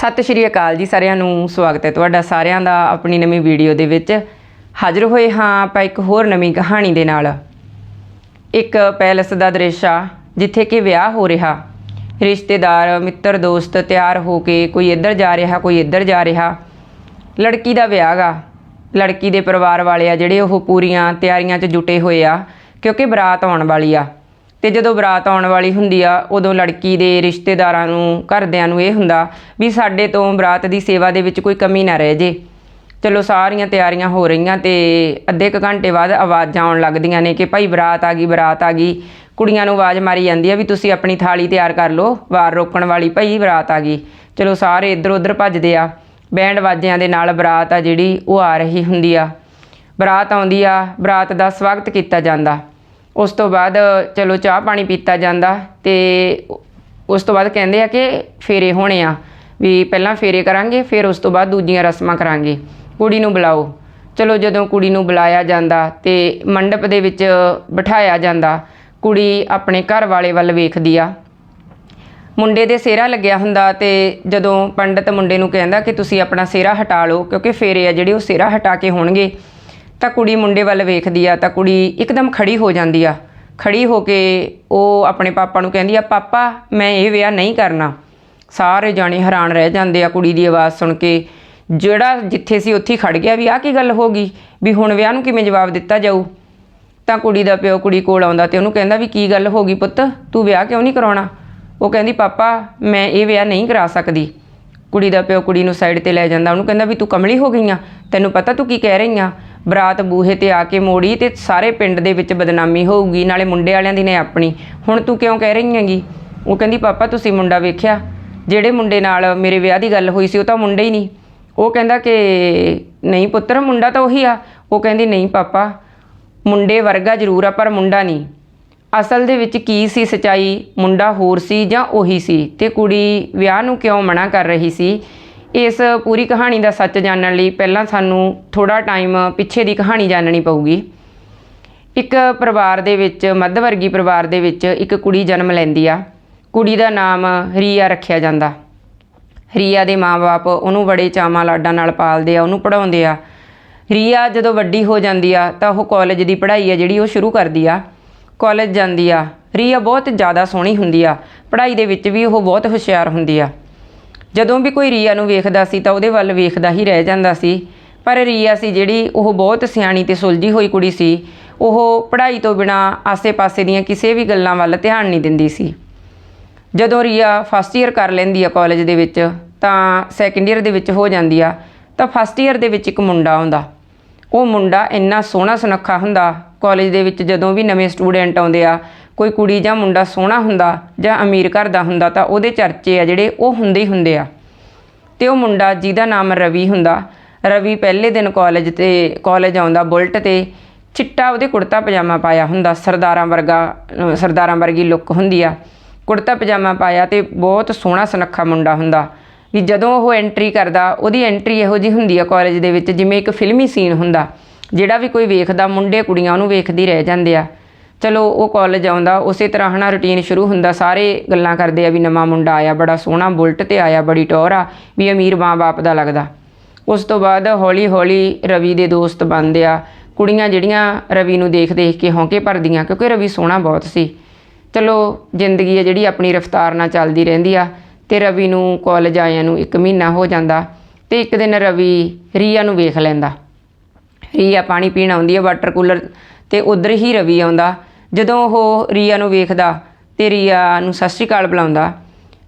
ਸਤਿ ਸ਼੍ਰੀ ਅਕਾਲ ਜੀ ਸਾਰਿਆਂ ਨੂੰ, ਸਵਾਗਤ ਹੈ ਤੁਹਾਡਾ ਸਾਰਿਆਂ ਦਾ ਆਪਣੀ ਨਵੀਂ ਵੀਡੀਓ ਦੇ ਵਿੱਚ। ਹਾਜ਼ਰ ਹੋਏ ਹਾਂ ਆਪਾਂ ਇੱਕ ਹੋਰ ਨਵੀਂ ਕਹਾਣੀ ਦੇ ਨਾਲ। ਇੱਕ ਪੈਲਸ ਦਾ ਦ੍ਰਿਸ਼ ਆ, ਜਿੱਥੇ ਕਿ ਵਿਆਹ ਹੋ ਰਿਹਾ। ਰਿਸ਼ਤੇਦਾਰ, ਮਿੱਤਰ, ਦੋਸਤ ਤਿਆਰ ਹੋ ਕੇ ਕੋਈ ਇੱਧਰ ਜਾ ਰਿਹਾ, ਕੋਈ ਇੱਧਰ ਜਾ ਰਿਹਾ। ਲੜਕੀ ਦਾ ਵਿਆਹ ਗਾ। ਲੜਕੀ ਦੇ ਪਰਿਵਾਰ ਵਾਲੇ ਆ ਜਿਹੜੇ ਉਹ ਪੂਰੀਆਂ ਤਿਆਰੀਆਂ 'ਚ ਜੁਟੇ ਹੋਏ ਆ, ਕਿਉਂਕਿ ਬਰਾਤ ਆਉਣ ਵਾਲੀ ਆ। ਤੇ ਜਦੋਂ ਬਰਾਤ ਆਉਣ ਵਾਲੀ ਹੁੰਦੀ ਆ, ਉਦੋਂ ਲੜਕੀ ਦੇ ਰਿਸ਼ਤੇਦਾਰਾਂ ਨੂੰ, ਘਰਦਿਆਂ ਨੂੰ ਇਹ ਹੁੰਦਾ ਵੀ ਸਾਡੇ ਤੋਂ ਬਰਾਤ ਦੀ ਸੇਵਾ ਦੇ ਵਿੱਚ ਕੋਈ ਕਮੀ ਨਾ ਰਹਿ ਜੇ। ਚਲੋ ਸਾਰੀਆਂ ਤਿਆਰੀਆਂ ਹੋ ਰਹੀਆਂ ਤੇ ਅੱਧੇ ਕੁ ਘੰਟੇ ਬਾਅਦ ਆਵਾਜ਼ਾਂ ਆਉਣ ਲੱਗਦੀਆਂ ਨੇ ਕਿ ਭਾਈ ਬਰਾਤ ਆ ਗਈ, ਬਰਾਤ ਆ ਗਈ। ਕੁੜੀਆਂ ਨੂੰ ਆਵਾਜ਼ ਮਾਰੀ ਜਾਂਦੀ ਆ ਵੀ ਤੁਸੀਂ ਆਪਣੀ ਥਾਲੀ ਤਿਆਰ ਕਰ ਲਓ, ਵਾਰ ਰੋਕਣ ਵਾਲੀ ਭਾਈ ਬਰਾਤ ਆ ਗਈ। ਚਲੋ ਸਾਰੇ ਇੱਧਰ ਉੱਧਰ ਭੱਜਦੇ ਆ। ਬੈਂਡ ਵਾਜਿਆਂ ਦੇ ਨਾਲ ਬਰਾਤ ਆ ਜਿਹੜੀ, ਉਹ ਆ ਰਹੀ ਹੁੰਦੀ ਆ। ਬਰਾਤ ਆਉਂਦੀ ਆ, ਬਰਾਤ ਦਾ ਸਵਾਗਤ ਕੀਤਾ ਜਾਂਦਾ। ਉਸ ਤੋਂ ਬਾਅਦ ਚਲੋ ਚਾਹ ਪਾਣੀ ਪੀਤਾ ਜਾਂਦਾ ਤੇ ਉਸ ਤੋਂ ਬਾਅਦ ਕਹਿੰਦੇ ਆ ਕਿ ਫੇਰੇ ਹੋਣੇ ਆ, ਵੀ ਪਹਿਲਾਂ ਫੇਰੇ ਕਰਾਂਗੇ, ਫਿਰ ਉਸ ਤੋਂ ਬਾਅਦ ਦੂਜੀਆਂ ਰਸਮਾਂ ਕਰਾਂਗੇ। ਕੁੜੀ ਨੂੰ ਬੁਲਾਓ। ਚਲੋ ਜਦੋਂ ਕੁੜੀ ਨੂੰ ਬੁਲਾਇਆ ਜਾਂਦਾ ਤੇ ਮੰਡਪ ਦੇ ਵਿੱਚ ਬਿਠਾਇਆ ਜਾਂਦਾ, ਕੁੜੀ ਆਪਣੇ ਘਰ ਵਾਲੇ ਵੱਲ ਵੇਖਦੀ ਆ। ਮੁੰਡੇ ਦੇ ਸਿਹਰਾ ਲੱਗਿਆ ਹੁੰਦਾ ਤੇ ਜਦੋਂ ਪੰਡਤ ਮੁੰਡੇ ਨੂੰ ਕਹਿੰਦਾ ਕਿ ਤੁਸੀਂ ਆਪਣਾ ਸਿਹਰਾ ਹਟਾ ਲਓ, ਕਿਉਂਕਿ ਫੇਰੇ ਆ ਜਿਹੜੇ ਉਹ ਸਿਹਰਾ ਹਟਾ ਕੇ ਹੋਣਗੇ। ਤਾਂ ਕੁੜੀ ਮੁੰਡੇ ਵੱਲ ਵੇਖਦੀ ਆ, ਤਾਂ ਕੁੜੀ ਇੱਕਦਮ ਖੜੀ ਹੋ ਜਾਂਦੀ ਆ। ਖੜੀ ਹੋ ਕੇ ਉਹ ਆਪਣੇ ਪਾਪਾ ਨੂੰ ਕਹਿੰਦੀ ਆ, ਪਾਪਾ, ਮੈਂ ਇਹ ਵਿਆਹ ਨਹੀਂ ਕਰਨਾ। ਸਾਰੇ ਜਾਣੇ ਹੈਰਾਨ ਰਹਿ ਜਾਂਦੇ ਆ ਕੁੜੀ ਦੀ ਆਵਾਜ਼ ਸੁਣ ਕੇ। ਜਿਹੜਾ ਜਿੱਥੇ ਸੀ ਉੱਥੇ ਹੀ ਖੜ ਗਿਆ ਵੀ ਆਹ ਕੀ ਗੱਲ ਹੋ ਗਈ? ਵੀ ਹੁਣ ਵਿਆਹ ਨੂੰ ਕਿਵੇਂ ਜਵਾਬ ਦਿੱਤਾ ਜਾਊ? ਤਾਂ ਕੁੜੀ ਦਾ ਪਿਓ ਕੁੜੀ ਕੋਲ ਆਉਂਦਾ ਤੇ ਉਹਨੂੰ ਕਹਿੰਦਾ ਵੀ ਕੀ ਗੱਲ ਹੋ ਗਈ ਪੁੱਤ? ਤੂੰ ਵਿਆਹ ਕਿਉਂ ਨਹੀਂ ਕਰਾਉਣਾ? ਉਹ ਕਹਿੰਦੀ, ਪਾਪਾ, ਮੈਂ ਇਹ ਵਿਆਹ ਨਹੀਂ ਕਰਾ ਸਕਦੀ। ਕੁੜੀ ਦਾ ਪਿਓ ਕੁੜੀ ਨੂੰ ਸਾਈਡ ਤੇ ਲੈ ਜਾਂਦਾ। ਉਹਨੂੰ ਕਹਿੰਦਾ ਵੀ ਤੂੰ ਕਮਲੀ ਹੋ ਗਈਆਂ ਤੈਨੂੰ ਪਤਾ ਤੂੰ ਕੀ ਕਹਿ ਰਹੀ ਆ? ਬਰਾਤ ਬੂਹੇ ਤੇ ਆ ਕੇ ਮੋੜੀ ਤੇ ਸਾਰੇ ਪਿੰਡ ਦੇ ਵਿੱਚ ਬਦਨਾਮੀ ਹੋਊਗੀ, ਨਾਲੇ ਮੁੰਡੇ ਵਾਲਿਆਂ ਦੀ ਨੇ ਆਪਣੀ। ਹੁਣ ਤੂੰ ਕਿਉਂ ਕਹਿ ਰਹੀ ਹੈਗੀ? ਉਹ ਕਹਿੰਦੀ, ਪਾਪਾ, ਤੁਸੀਂ ਮੁੰਡਾ ਵੇਖਿਆ? ਜਿਹੜੇ ਮੁੰਡੇ ਨਾਲ ਮੇਰੇ ਵਿਆਹ ਦੀ ਗੱਲ ਹੋਈ ਸੀ, ਉਹ ਤਾਂ ਮੁੰਡਾ ਹੀ ਨਹੀਂ। ਉਹ ਕਹਿੰਦਾ ਕਿ, ਨਹੀਂ ਪੁੱਤਰ, ਮੁੰਡਾ ਤਾਂ ਉਹੀ ਆ। ਉਹ ਕਹਿੰਦੀ, ਨਹੀਂ ਪਾਪਾ, ਮੁੰਡੇ ਵਰਗਾ ਜ਼ਰੂਰ ਆ, ਪਰ ਮੁੰਡਾ ਨਹੀਂ। ਅਸਲ ਦੇ ਵਿੱਚ ਕੀ ਸੀ ਸਚਾਈ? ਮੁੰਡਾ ਹੋਰ ਸੀ ਜਾਂ ਉਹੀ ਸੀ? ਤੇ ਕੁੜੀ ਵਿਆਹ ਨੂੰ ਕਿਉਂ ਮਨਾ ਕਰ ਰਹੀ ਸੀ? ਇਸ ਪੂਰੀ ਕਹਾਣੀ ਦਾ ਸੱਚ ਜਾਣਨ ਲਈ ਪਹਿਲਾਂ ਸਾਨੂੰ ਥੋੜਾ ਟਾਈਮ ਪਿੱਛੇ ਦੀ ਕਹਾਣੀ ਜਾਣਨੀ ਪਊਗੀ। ਇੱਕ ਪਰਿਵਾਰ ਦੇ ਵਿੱਚ ਮੱਧ ਵਰਗੀ ਪਰਿਵਾਰ ਦੇ ਵਿੱਚ ਇੱਕ ਕੁੜੀ ਜਨਮ ਲੈਂਦੀ ਆ। ਕੁੜੀ ਦਾ ਨਾਮ ਰੀਆ ਰੱਖਿਆ ਜਾਂਦਾ। ਰੀਆ ਦੇ ਮਾਪੇ ਉਹਨੂੰ ਬੜੇ ਚਾਵਾਂ ਲਾਡਾਂ ਨਾਲ ਪਾਲਦੇ ਆ, ਉਹਨੂੰ ਪੜਾਉਂਦੇ ਆ। ਰੀਆ ਜਦੋਂ ਵੱਡੀ ਹੋ ਜਾਂਦੀ ਆ ਤਾਂ ਉਹ ਕਾਲਜ ਦੀ ਪੜ੍ਹਾਈ ਆ ਜਿਹੜੀ ਉਹ ਸ਼ੁਰੂ ਕਰਦੀ ਆ। ਕਾਲਜ ਜਾਂਦੀ ਆ। ਰੀਆ ਬਹੁਤ ਜ਼ਿਆਦਾ ਸੋਹਣੀ ਹੁੰਦੀ ਆ। ਪੜ੍ਹਾਈ ਦੇ ਵਿੱਚ ਵੀ ਉਹ ਬਹੁਤ ਹੁਸ਼ਿਆਰ ਹੁੰਦੀ ਆ। ਜਦੋਂ ਵੀ ਕੋਈ ਰੀਆ ਨੂੰ ਵੇਖਦਾ ਸੀ ਤਾਂ ਉਹਦੇ ਵੱਲ ਵੇਖਦਾ ਹੀ ਰਹਿ ਜਾਂਦਾ ਸੀ। ਪਰ ਰੀਆ ਸੀ ਜਿਹੜੀ ਉਹ ਬਹੁਤ ਸਿਆਣੀ ਤੇ ਸੁਲਝੀ ਹੋਈ ਕੁੜੀ ਸੀ। ਉਹ ਪੜ੍ਹਾਈ ਤੋਂ ਬਿਨਾ ਆਸੇ-ਪਾਸੇ ਦੀਆਂ ਕਿਸੇ ਵੀ ਗੱਲਾਂ ਵੱਲ ਧਿਆਨ ਨਹੀਂ ਦਿੰਦੀ ਸੀ। ਜਦੋਂ ਰੀਆ ਫਸਟ ਈਅਰ ਕਰ ਲੈਂਦੀ ਆ ਕਾਲਜ ਦੇ ਵਿੱਚ, ਤਾਂ ਸੈਕੰਡ ਈਅਰ ਦੇ ਵਿੱਚ ਹੋ ਜਾਂਦੀ ਆ, ਤਾਂ ਫਸਟ ਈਅਰ ਦੇ ਵਿੱਚ ਇੱਕ ਮੁੰਡਾ ਆਉਂਦਾ। ਉਹ ਮੁੰਡਾ ਇੰਨਾ ਸੋਹਣਾ ਸੁਨੱਖਾ ਹੁੰਦਾ ਕਾਲਜ ਦੇ ਵਿੱਚ ਜਦੋਂ ਵੀ ਨਵੇਂ ਸਟੂਡੈਂਟ ਆਉਂਦੇ ਆ ਕੋਈ ਕੁੜੀ ਜਾਂ ਮੁੰਡਾ ਸੋਹਣਾ ਹੁੰਦਾ ਜਾਂ ਅਮੀਰ ਘਰ ਦਾ ਹੁੰਦਾ ਤਾਂ ਉਹਦੇ ਚਰਚੇ ਆ ਜਿਹੜੇ ਉਹ ਹੁੰਦੇ ਹੀ ਹੁੰਦੇ ਆ। ਤੇ ਉਹ ਮੁੰਡਾ ਜਿਹਦਾ ਨਾਮ ਰਵੀ ਹੁੰਦਾ, ਰਵੀ ਪਹਿਲੇ ਦਿਨ ਕਾਲਜ ਤੇ ਕਾਲਜ ਆਉਂਦਾ ਬੁਲਟ ਤੇ, ਚਿੱਟਾ ਉਹਦੇ ਕੁੜਤਾ ਪਜਾਮਾ ਪਾਇਆ ਹੁੰਦਾ, ਸਰਦਾਰਾਂ ਵਰਗਾ ਸਰਦਾਰਾਂ ਵਰਗੀ ਲੁੱਕ ਹੁੰਦੀ ਆ। ਕੁੜਤਾ ਪਜਾਮਾ ਪਾਇਆ ਤੇ ਬਹੁਤ ਸੋਹਣਾ ਸੁਨੱਖਾ ਮੁੰਡਾ ਹੁੰਦਾ। ਵੀ ਜਦੋਂ ਉਹ ਐਂਟਰੀ ਕਰਦਾ, ਉਹਦੀ ਐਂਟਰੀ ਇਹੋ ਜੀ ਹੁੰਦੀ ਆ ਕਾਲਜ ਦੇ ਵਿੱਚ, ਜਿਵੇਂ ਇੱਕ ਫਿਲਮੀ ਸੀਨ ਹੁੰਦਾ, ਜਿਹੜਾ ਵੀ ਕੋਈ ਵੇਖਦਾ, ਮੁੰਡੇ ਕੁੜੀਆਂ ਉਹਨੂੰ ਵੇਖਦੀ ਰਹਿ ਜਾਂਦੇ ਆ। ਚਲੋ ਉਹ ਕਾਲਜ ਆਉਂਦਾ, ਉਸੇ ਤਰ੍ਹਾਂ ਹਨਾ ਰੁਟੀਨ ਸ਼ੁਰੂ ਹੁੰਦਾ, ਸਾਰੇ ਗੱਲਾਂ ਕਰਦੇ ਆ ਵੀ ਨਵਾਂ ਮੁੰਡਾ ਆਇਆ, ਬੜਾ ਸੋਹਣਾ ਬੁਲਟ ਤੇ ਆਇਆ, ਬੜੀ ਟੌਰ ਆ, ਵੀ ਅਮੀਰ ਮਾਂ-ਬਾਪ ਦਾ ਲੱਗਦਾ। ਉਸ ਤੋਂ ਬਾਅਦ ਹੌਲੀ-ਹੌਲੀ ਰਵੀ ਦੇ ਦੋਸਤ ਬਣਦੇ ਆ, ਕੁੜੀਆਂ ਜਿਹੜੀਆਂ ਰਵੀ ਨੂੰ ਦੇਖ-ਦੇਖ ਕੇ ਹੌਂਕੇ ਭਰਦੀਆਂ, ਕਿਉਂਕਿ ਰਵੀ ਸੋਹਣਾ ਬਹੁਤ ਸੀ। ਚਲੋ ਜ਼ਿੰਦਗੀ ਹੈ ਜਿਹੜੀ ਆਪਣੀ ਰਫ਼ਤਾਰ ਨਾਲ ਚੱਲਦੀ ਰਹਿੰਦੀ ਆ, ਤੇ ਰਵੀ ਨੂੰ ਕਾਲਜ ਆਇਆਂ ਨੂੰ 1 ਮਹੀਨਾ ਹੋ ਜਾਂਦਾ, ਤੇ ਇੱਕ ਦਿਨ ਰਵੀ ਰੀਆ ਨੂੰ ਵੇਖ ਲੈਂਦਾ। ਰੀਆ ਪਾਣੀ ਪੀਣ ਆਉਂਦੀ ਹੈ ਵਾਟਰ ਕੂਲਰ ਤੇ ਉਧਰ ਹੀ ਰਵੀ ਆਉਂਦਾ ਜਦੋਂ ਉਹ ਰੀਆ ਨੂੰ ਵੇਖਦਾ ਤੇ ਰੀਆ ਨੂੰ ਸਤਿ ਸ਼੍ਰੀ ਅਕਾਲ ਬੁਲਾਉਂਦਾ,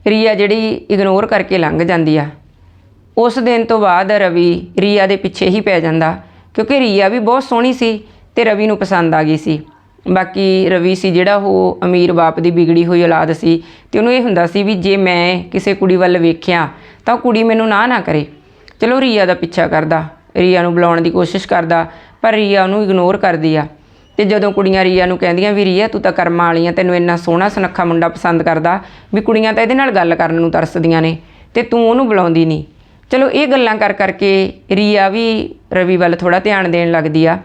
ਰੀਆ ਜਿਹੜੀ ਇਗਨੋਰ ਕਰਕੇ ਲੰਘ ਜਾਂਦੀ ਆ। ਉਸ ਦਿਨ ਤੋਂ ਬਾਅਦ ਰਵੀ ਰੀਆ ਦੇ ਪਿੱਛੇ ਹੀ ਪੈ ਜਾਂਦਾ, ਕਿਉਂਕਿ ਰੀਆ ਵੀ ਬਹੁਤ ਸੋਹਣੀ ਸੀ ਤੇ ਰਵੀ ਨੂੰ ਪਸੰਦ ਆ ਗਈ ਸੀ। ਬਾਕੀ ਰਵੀ ਸੀ ਜਿਹੜਾ ਉਹ ਅਮੀਰ ਬਾਪ ਦੀ ਵਿਗੜੀ ਹੋਈ ਔਲਾਦ ਸੀ ਤੇ ਉਹਨੂੰ ਇਹ ਹੁੰਦਾ ਸੀ ਵੀ ਜੇ ਮੈਂ ਕਿਸੇ ਕੁੜੀ ਵੱਲ ਵੇਖਿਆ ਤਾਂ ਉਹ ਕੁੜੀ ਮੈਨੂੰ ਨਾ ਨਾ ਕਰੇ। ਚਲੋ ਰੀਆ ਦਾ ਪਿੱਛਾ ਕਰਦਾ, ਰੀਆ ਨੂੰ ਬੁਲਾਉਣ ਦੀ ਕੋਸ਼ਿਸ਼ ਕਰਦਾ, ਪਰ ਰੀਆ ਉਹਨੂੰ ਇਗਨੋਰ ਕਰਦੀ ਆ। ਤੇ ਜਦੋਂ ਕੁੜੀਆਂ ਰੀਆ ਨੂੰ ਕਹਿੰਦੀਆਂ ਵੀ ਰੀਆ ਤੂੰ ਤਾਂ ਕਰਮਾਂ ਵਾਲੀ ਆ ਤੈਨੂੰ ਇੰਨਾ ਸੋਹਣਾ ਸੁਨੱਖਾ ਮੁੰਡਾ ਪਸੰਦ ਕਰਦਾ ਵੀ ਕੁੜੀਆਂ ਤਾਂ ਇਹਦੇ ਨਾਲ ਗੱਲ ਕਰਨ ਨੂੰ ਤਰਸਦੀਆਂ ਨੇ ਤੇ ਤੂੰ ਉਹਨੂੰ ਬੁਲਾਉਂਦੀ ਨਹੀਂ। ਚਲੋ ਇਹ ਗੱਲਾਂ ਕਰ ਕਰਕੇ ਰੀਆ ਵੀ ਰਵੀ ਵੱਲ ਥੋੜਾ ਧਿਆਨ ਦੇਣ ਲੱਗਦੀ ਆ।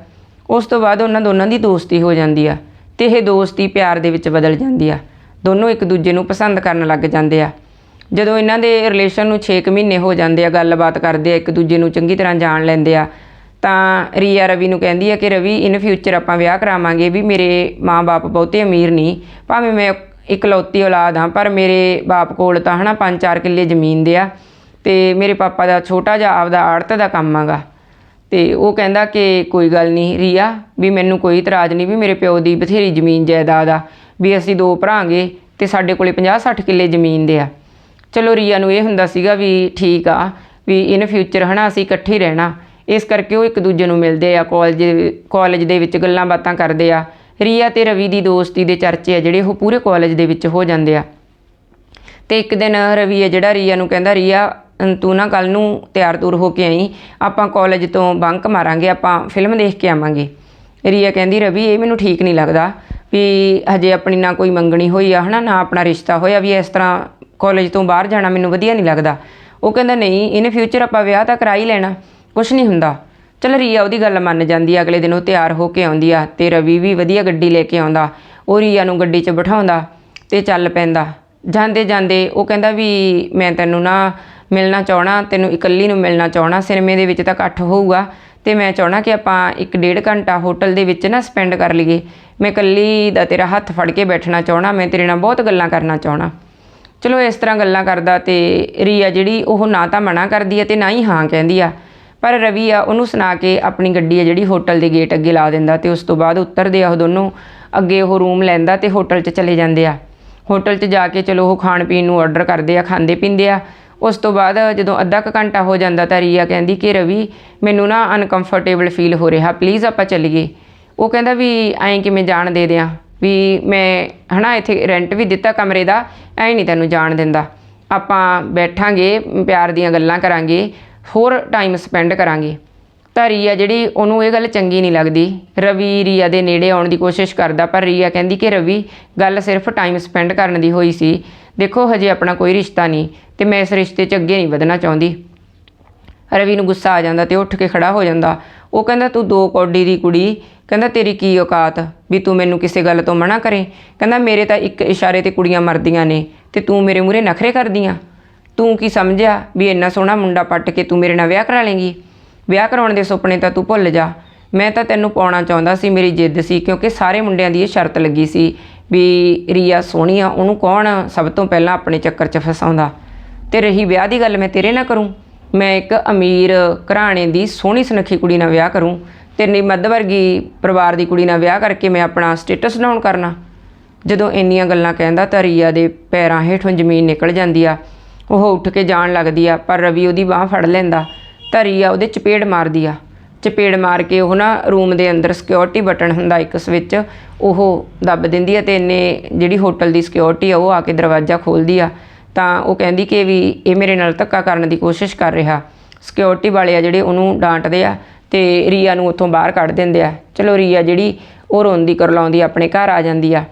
ਉਸ ਤੋਂ ਬਾਅਦ ਉਹਨਾਂ ਦੋਨਾਂ ਦੀ ਦੋਸਤੀ ਹੋ ਜਾਂਦੀ ਆ ਤੇ ਇਹ ਦੋਸਤੀ ਪਿਆਰ ਦੇ ਵਿੱਚ ਬਦਲ ਜਾਂਦੀ ਆ। ਦੋਨੋਂ ਇੱਕ ਦੂਜੇ ਨੂੰ ਪਸੰਦ ਕਰਨ ਲੱਗ ਜਾਂਦੇ ਆ। ਜਦੋਂ ਇਹਨਾਂ ਦੇ ਰਿਲੇਸ਼ਨ ਨੂੰ 6 ਮਹੀਨੇ ਹੋ ਜਾਂਦੇ ਆ, ਗੱਲਬਾਤ ਕਰਦੇ ਆ, ਇੱਕ ਦੂਜੇ ਨੂੰ ਚੰਗੀ ਤਰ੍ਹਾਂ ਜਾਣ ਲੈਂਦੇ ਆ ਤਾਂ ਰੀਆ ਰਵੀ ਨੂੰ ਕਹਿੰਦੀ ਆ ਕਿ ਰਵੀ ਇਨ ਫਿਊਚਰ ਆਪਾਂ ਵਿਆਹ ਕਰਾਵਾਂਗੇ ਵੀ ਮੇਰੇ ਮਾਂ-ਬਾਪ ਬਹੁਤੇ ਅਮੀਰ ਨਹੀਂ, ਭਾਵੇਂ ਮੈਂ ਇਕਲੌਤੀ ਔਲਾਦ ਹਾਂ, ਪਰ ਮੇਰੇ ਬਾਪ ਕੋਲ ਤਾਂ ਹਨਾ 5-4 ਕਿੱਲੇ ਜ਼ਮੀਨ ਦੇ ਆ ਤੇ ਮੇਰੇ ਪਾਪਾ ਦਾ ਛੋਟਾ ਜਿਹਾ ਆਪਦਾ ਆੜਤ ਦਾ ਕੰਮ ਆਗਾ। ਤੇ ਉਹ ਕਹਿੰਦਾ ਕਿ ਕੋਈ ਗੱਲ ਨਹੀਂ ਰੀਆ, ਵੀ ਮੈਨੂੰ ਕੋਈ ਇਤਰਾਜ਼ ਨਹੀਂ ਵੀ ਮੇਰੇ ਪਿਓ ਦੀ ਬਥੇਰੀ ਜ਼ਮੀਨ ਜਾਇਦਾਦ ਆ, ਵੀ ਅਸੀਂ ਦੋ ਭਰਾਂਗੇ ਤੇ ਸਾਡੇ ਕੋਲੇ 50-60 ਕਿੱਲੇ ਜ਼ਮੀਨ ਦੇ ਆ। ਚਲੋ ਰੀਆ ਨੂੰ ਇਹ ਹੁੰਦਾ ਸੀਗਾ ਵੀ ਠੀਕ ਆ, ਵੀ ਇਨ ਫਿਊਚਰ ਹਨਾ ਅਸੀਂ ਇਕੱਠੇ ਰਹਿਣਾ। ਇਸ ਕਰਕੇ ਉਹ ਇੱਕ ਦੂਜੇ ਨੂੰ ਮਿਲਦੇ ਆ ਕਾਲਜ ਕਾਲਜ ਦੇ ਵਿੱਚ ਗੱਲਾਂ ਬਾਤਾਂ ਕਰਦੇ ਆ। ਰੀਆ ਤੇ ਰਵੀ ਦੀ ਦੋਸਤੀ ਦੇ ਚਰਚੇ ਆ ਜਿਹੜੇ ਉਹ ਪੂਰੇ ਕਾਲਜ ਦੇ ਵਿੱਚ ਹੋ ਜਾਂਦੇ ਆ। ਤੇ ਇੱਕ ਦਿਨ ਰਵੀ ਹੈ ਜਿਹੜਾ ਰੀਆ ਨੂੰ ਕਹਿੰਦਾ, ਰੀਆ ਤੂੰ ਨਾ ਕੱਲ ਨੂੰ ਤਿਆਰ ਤੁਰ ਹੋ ਕੇ ਆਈ। ਆਪਾਂ ਕਾਲਜ ਤੋਂ ਬੰਕ ਮਾਰਾਂਗੇ, ਆਪਾਂ ਫਿਲਮ ਦੇਖ ਕੇ ਆਵਾਂਗੇ। ਰੀਆ ਕਹਿੰਦੀ, ਰਵੀ, ਇਹ ਮੈਨੂੰ ਠੀਕ ਨਹੀਂ ਲੱਗਦਾ ਵੀ ਹਜੇ ਆਪਣੀ ਨਾ ਕੋਈ ਮੰਗਣੀ ਹੋਈ ਆ, ਹਨਾ, ਨਾ ਆਪਣਾ ਰਿਸ਼ਤਾ ਹੋਇਆ ਵੀ ਇਸ ਤਰ੍ਹਾਂ ਕਾਲਜ ਤੋਂ ਬਾਹਰ ਜਾਣਾ ਮੈਨੂੰ ਵਧੀਆ ਨਹੀਂ ਲੱਗਦਾ। ਉਹ ਕਹਿੰਦਾ, ਨਹੀਂ ਇਨ ਫਿਊਚਰ ਆਪਾਂ ਵਿਆਹ ਤਾਂ ਕਰਾ ਹੀ ਲੈਣਾ। ਕੁਝ ਨਹੀਂ ਹੁੰਦਾ। ਚਲ ਰੀਆ ਉਹਦੀ ਗੱਲ ਮੰਨ ਜਾਂਦੀ ਆ, ਅਗਲੇ ਦਿਨ ਉਹ ਤਿਆਰ ਹੋ ਕੇ ਆਉਂਦੀ ਆ ਤੇ ਰਵੀ ਵੀ ਵਧੀਆ ਗੱਡੀ ਲੈ ਕੇ ਆਉਂਦਾ, ਉਹ ਰੀਆ ਨੂੰ ਗੱਡੀ 'ਚ ਬਿਠਾਉਂਦਾ ਤੇ ਚੱਲ ਪੈਂਦਾ। ਜਾਂਦੇ ਜਾਂਦੇ ਉਹ ਕਹਿੰਦਾ ਵੀ ਮੈਂ ਤੈਨੂੰ ਨਾ ਮਿਲਣਾ ਚਾਹਣਾ, ਤੈਨੂੰ ਇਕੱਲੀ ਨੂੰ ਮਿਲਣਾ ਚਾਹਣਾ, ਸਿਨੇਮੇ ਦੇ ਵਿੱਚ ਤਾਂ ਇਕੱਠ ਹੋਊਗਾ ਤੇ ਮੈਂ ਚਾਹਣਾ ਕਿ ਆਪਾਂ ਇੱਕ ਡੇਢ ਘੰਟਾ ਹੋਟਲ ਦੇ ਵਿੱਚ ਨਾ ਸਪੈਂਡ ਕਰ ਲਈਏ। ਮੈਂ ਇਕੱਲੀ ਦਾ ਤੇਰਾ ਹੱਥ ਫੜ ਕੇ ਬੈਠਣਾ ਚਾਹਣਾ, ਮੈਂ ਤੇਰੇ ਨਾਲ ਬਹੁਤ ਗੱਲਾਂ ਕਰਨਾ ਚਾਹਣਾ। ਚਲੋ ਇਸ ਤਰ੍ਹਾਂ ਗੱਲਾਂ ਕਰਦਾ ਤੇ ਰੀਆ ਜਿਹੜੀ ਉਹ ਨਾ ਤਾਂ ਮਨਾ ਕਰਦੀ ਹੈ ਤੇ ਨਾ ਹੀ ਹਾਂ ਕਹਿੰਦੀ ਆ। ਪਰ ਰਵੀ ਆ, ਉਹਨੂੰ ਸੁਣਾ ਕੇ ਆਪਣੀ ਗੱਡੀ ਆ ਜਿਹੜੀ ਹੋਟਲ ਦੇ ਗੇਟ ਅੱਗੇ ਲਾ ਦਿੰਦਾ ਤੇ ਉਸ ਤੋਂ ਬਾਅਦ ਉਤਰਦੇ ਆ ਉਹ ਦੋਨੋਂ। ਅੱਗੇ ਉਹ ਰੂਮ ਲੈਂਦਾ ਤੇ ਹੋਟਲ 'ਚ ਚਲੇ ਜਾਂਦੇ ਆ। ਹੋਟਲ 'ਚ ਜਾ ਕੇ ਚਲੋ ਉਹ ਖਾਣ ਪੀਣ ਨੂੰ ਆਰਡਰ ਕਰਦੇ ਆ, ਖਾਂਦੇ ਪੀਂਦੇ ਆ। ਉਸ ਤੋਂ ਬਾਅਦ ਜਦੋਂ ਅੱਧਾ ਕੁ ਘੰਟਾ ਹੋ ਜਾਂਦਾ ਤਾਂ ਰੀਆ ਕਹਿੰਦੀ ਕਿ ਰਵੀ, ਮੈਨੂੰ ਨਾ ਅਨਕੰਫਰਟੇਬਲ ਫੀਲ ਹੋ ਰਿਹਾ ਪਲੀਜ਼ ਆਪਾਂ ਚੱਲੀਏ। ਉਹ ਕਹਿੰਦਾ ਵੀ ਐਂ ਕਿਵੇਂ ਜਾਣ ਦੇ ਦਿਆਂ? ਵੀ ਮੈਂ ਹਨਾ ਇੱਥੇ ਰੈਂਟ ਵੀ ਦਿੱਤਾ ਕਮਰੇ ਦਾ, ਐਂ ਨਹੀਂ ਤੈਨੂੰ ਜਾਣ ਦਿੰਦਾ। ਆਪਾਂ ਬੈਠਾਂਗੇ, ਪਿਆਰ ਦੀਆਂ ਗੱਲਾਂ ਕਰਾਂਗੇ। ਹੋਰ ਟਾਈਮ ਸਪੈਂਡ ਕਰਾਂਗੇ। ਤਾਂ ਰੀਆ ਜਿਹੜੀ, ਉਹਨੂੰ ਇਹ ਗੱਲ ਚੰਗੀ ਨਹੀਂ ਲੱਗਦੀ। ਰਵੀ ਰੀਆ ਦੇ ਨੇੜੇ ਆਉਣ ਦੀ ਕੋਸ਼ਿਸ਼ ਕਰਦਾ, ਪਰ ਰੀਆ ਕਹਿੰਦੀ ਕਿ ਰਵੀ, ਗੱਲ ਸਿਰਫ ਟਾਈਮ ਸਪੈਂਡ ਕਰਨ ਦੀ ਹੋਈ ਸੀ। ਦੇਖੋ, ਹਜੇ ਆਪਣਾ ਕੋਈ ਰਿਸ਼ਤਾ ਨਹੀਂ, ਤੇ ਮੈਂ ਇਸ ਰਿਸ਼ਤੇ 'ਚ ਅੱਗੇ ਨਹੀਂ ਵਧਣਾ ਚਾਹੁੰਦੀ। ਰਵੀ ਨੂੰ ਗੁੱਸਾ ਆ ਜਾਂਦਾ ਤੇ ਉੱਠ ਕੇ ਖੜਾ ਹੋ ਜਾਂਦਾ। ਉਹ ਕਹਿੰਦਾ, ਤੂੰ ਦੋ ਕੌਡੀ ਦੀ ਕੁੜੀ, ਕਹਿੰਦਾ, ਤੇਰੀ ਕੀ ਔਕਾਤ? ਵੀ ਤੂੰ ਮੈਨੂੰ ਕਿਸੇ ਗੱਲ ਤੋਂ ਮਨਾ ਕਰੇ? ਕਹਿੰਦਾ, ਮੇਰੇ ਤਾਂ ਇੱਕ ਇਸ਼ਾਰੇ ਤੇ ਕੁੜੀਆਂ ਮਰਦੀਆਂ ਨੇ, ਤੇ ਤੂੰ ਮੇਰੇ ਮੂਹਰੇ ਨਖਰੇ ਕਰਦੀਆਂ ਤੂੰ ਕੀ ਸਮਝਿਆ ਵੀ ਇੰਨਾ ਸੋਹਣਾ ਮੁੰਡਾ ਪੱਟ ਕੇ ਤੂੰ ਮੇਰੇ ਨਾਲ ਵਿਆਹ ਕਰਾ ਲੇਂਗੀ? ਵਿਆਹ ਕਰਾਉਣ ਦੇ ਸੁਪਨੇ ਤਾਂ ਤੂੰ ਭੁੱਲ ਜਾ। ਮੈਂ ਤਾਂ ਤੈਨੂੰ ਪਾਉਣਾ ਚਾਹੁੰਦਾ ਸੀ, ਮੇਰੀ ਜਿੱਦ ਸੀ, ਕਿਉਂਕਿ ਸਾਰੇ ਮੁੰਡਿਆਂ ਦੀ ਇਹ ਸ਼ਰਤ ਲੱਗੀ ਸੀ ਵੀ ਰੀਆ ਸੋਹਣੀ ਆ, ਉਹਨੂੰ ਕੌਣ ਸਭ ਤੋਂ ਪਹਿਲਾਂ ਆਪਣੇ ਚੱਕਰ 'ਚ ਫਸਾਉਂਦਾ? ਤੇ ਰਹੀ ਵਿਆਹ ਦੀ ਗੱਲ ਮੈਂ ਤੇਰੇ ਨਾਲ ਕਰੂੰ? ਮੈਂ ਇੱਕ ਅਮੀਰ ਘਰਾਣੇ ਦੀ ਸੋਹਣੀ ਸੁਨੱਖੀ ਕੁੜੀ ਨਾਲ ਵਿਆਹ ਕਰੂੰ? ਤੇਰੀ ਮੱਧ ਵਰਗੀ ਪਰਿਵਾਰ ਦੀ ਕੁੜੀ ਨਾਲ ਵਿਆਹ ਕਰਕੇ ਮੈਂ ਆਪਣਾ ਸਟੇਟਸ ਡਾਊਨ ਕਰਨਾ? ਜਦੋਂ ਇੰਨੀਆਂ ਗੱਲਾਂ ਕਹਿੰਦਾ ਤਾਂ ਰੀਆ ਦੇ ਪੈਰਾਂ ਹੇਠੋਂ ਜ਼ਮੀਨ ਨਿਕਲ ਜਾਂਦੀ ਆ। ਉਹ ਉੱਠ ਕੇ ਜਾਣ ਲੱਗਦੀ ਆ, ਪਰ ਰਵੀ ਉਹਦੀ ਬਾਹ ਫੜ ਲੈਂਦਾ। ਤਾਂ ਰੀਆ ਉਹਦੇ ਚਪੇੜ ਮਾਰਦੀ ਆ। ਚਪੇੜ ਮਾਰ ਕੇ ਉਹ ਨਾ ਰੂਮ ਦੇ ਅੰਦਰ ਸਿਕਿਉਰਿਟੀ ਬਟਨ ਹੁੰਦਾ ਇੱਕ ਸਵਿਚ ਉਹ ਦੱਬ ਦਿੰਦੀ ਆ ਤੇ ਇਹਨੇ ਜਿਹੜੀ ਹੋਟਲ ਦੀ ਸਿਕਿਉਰਿਟੀ ਆ, ਉਹ ਆ ਕੇ ਦਰਵਾਜ਼ਾ ਖੋਲਦੀ ਆ। ਤਾਂ ਉਹ ਕਹਿੰਦੀ ਕਿ ਵੀ ਇਹ ਮੇਰੇ ਨਾਲ ਧੱਕਾ ਕਰਨ ਦੀ ਕੋਸ਼ਿਸ਼ ਕਰ ਰਿਹਾ। ਸਿਕਿਉਰਿਟੀ ਵਾਲੇ ਆ ਜਿਹੜੇ ਉਹਨੂੰ ਡਾਂਟਦੇ ਆ ਤੇ ਰੀਆ ਨੂੰ ਉੱਥੋਂ ਬਾਹਰ ਕੱਢ ਦਿੰਦੇ ਆ। ਚਲੋ ਰੀਆ ਜਿਹੜੀ ਉਹ ਰੋਂਦੀ, ਕਰਲਾਉਂਦੀ, ਆਪਣੇ ਘਰ ਆ ਜਾਂਦੀ ਆ।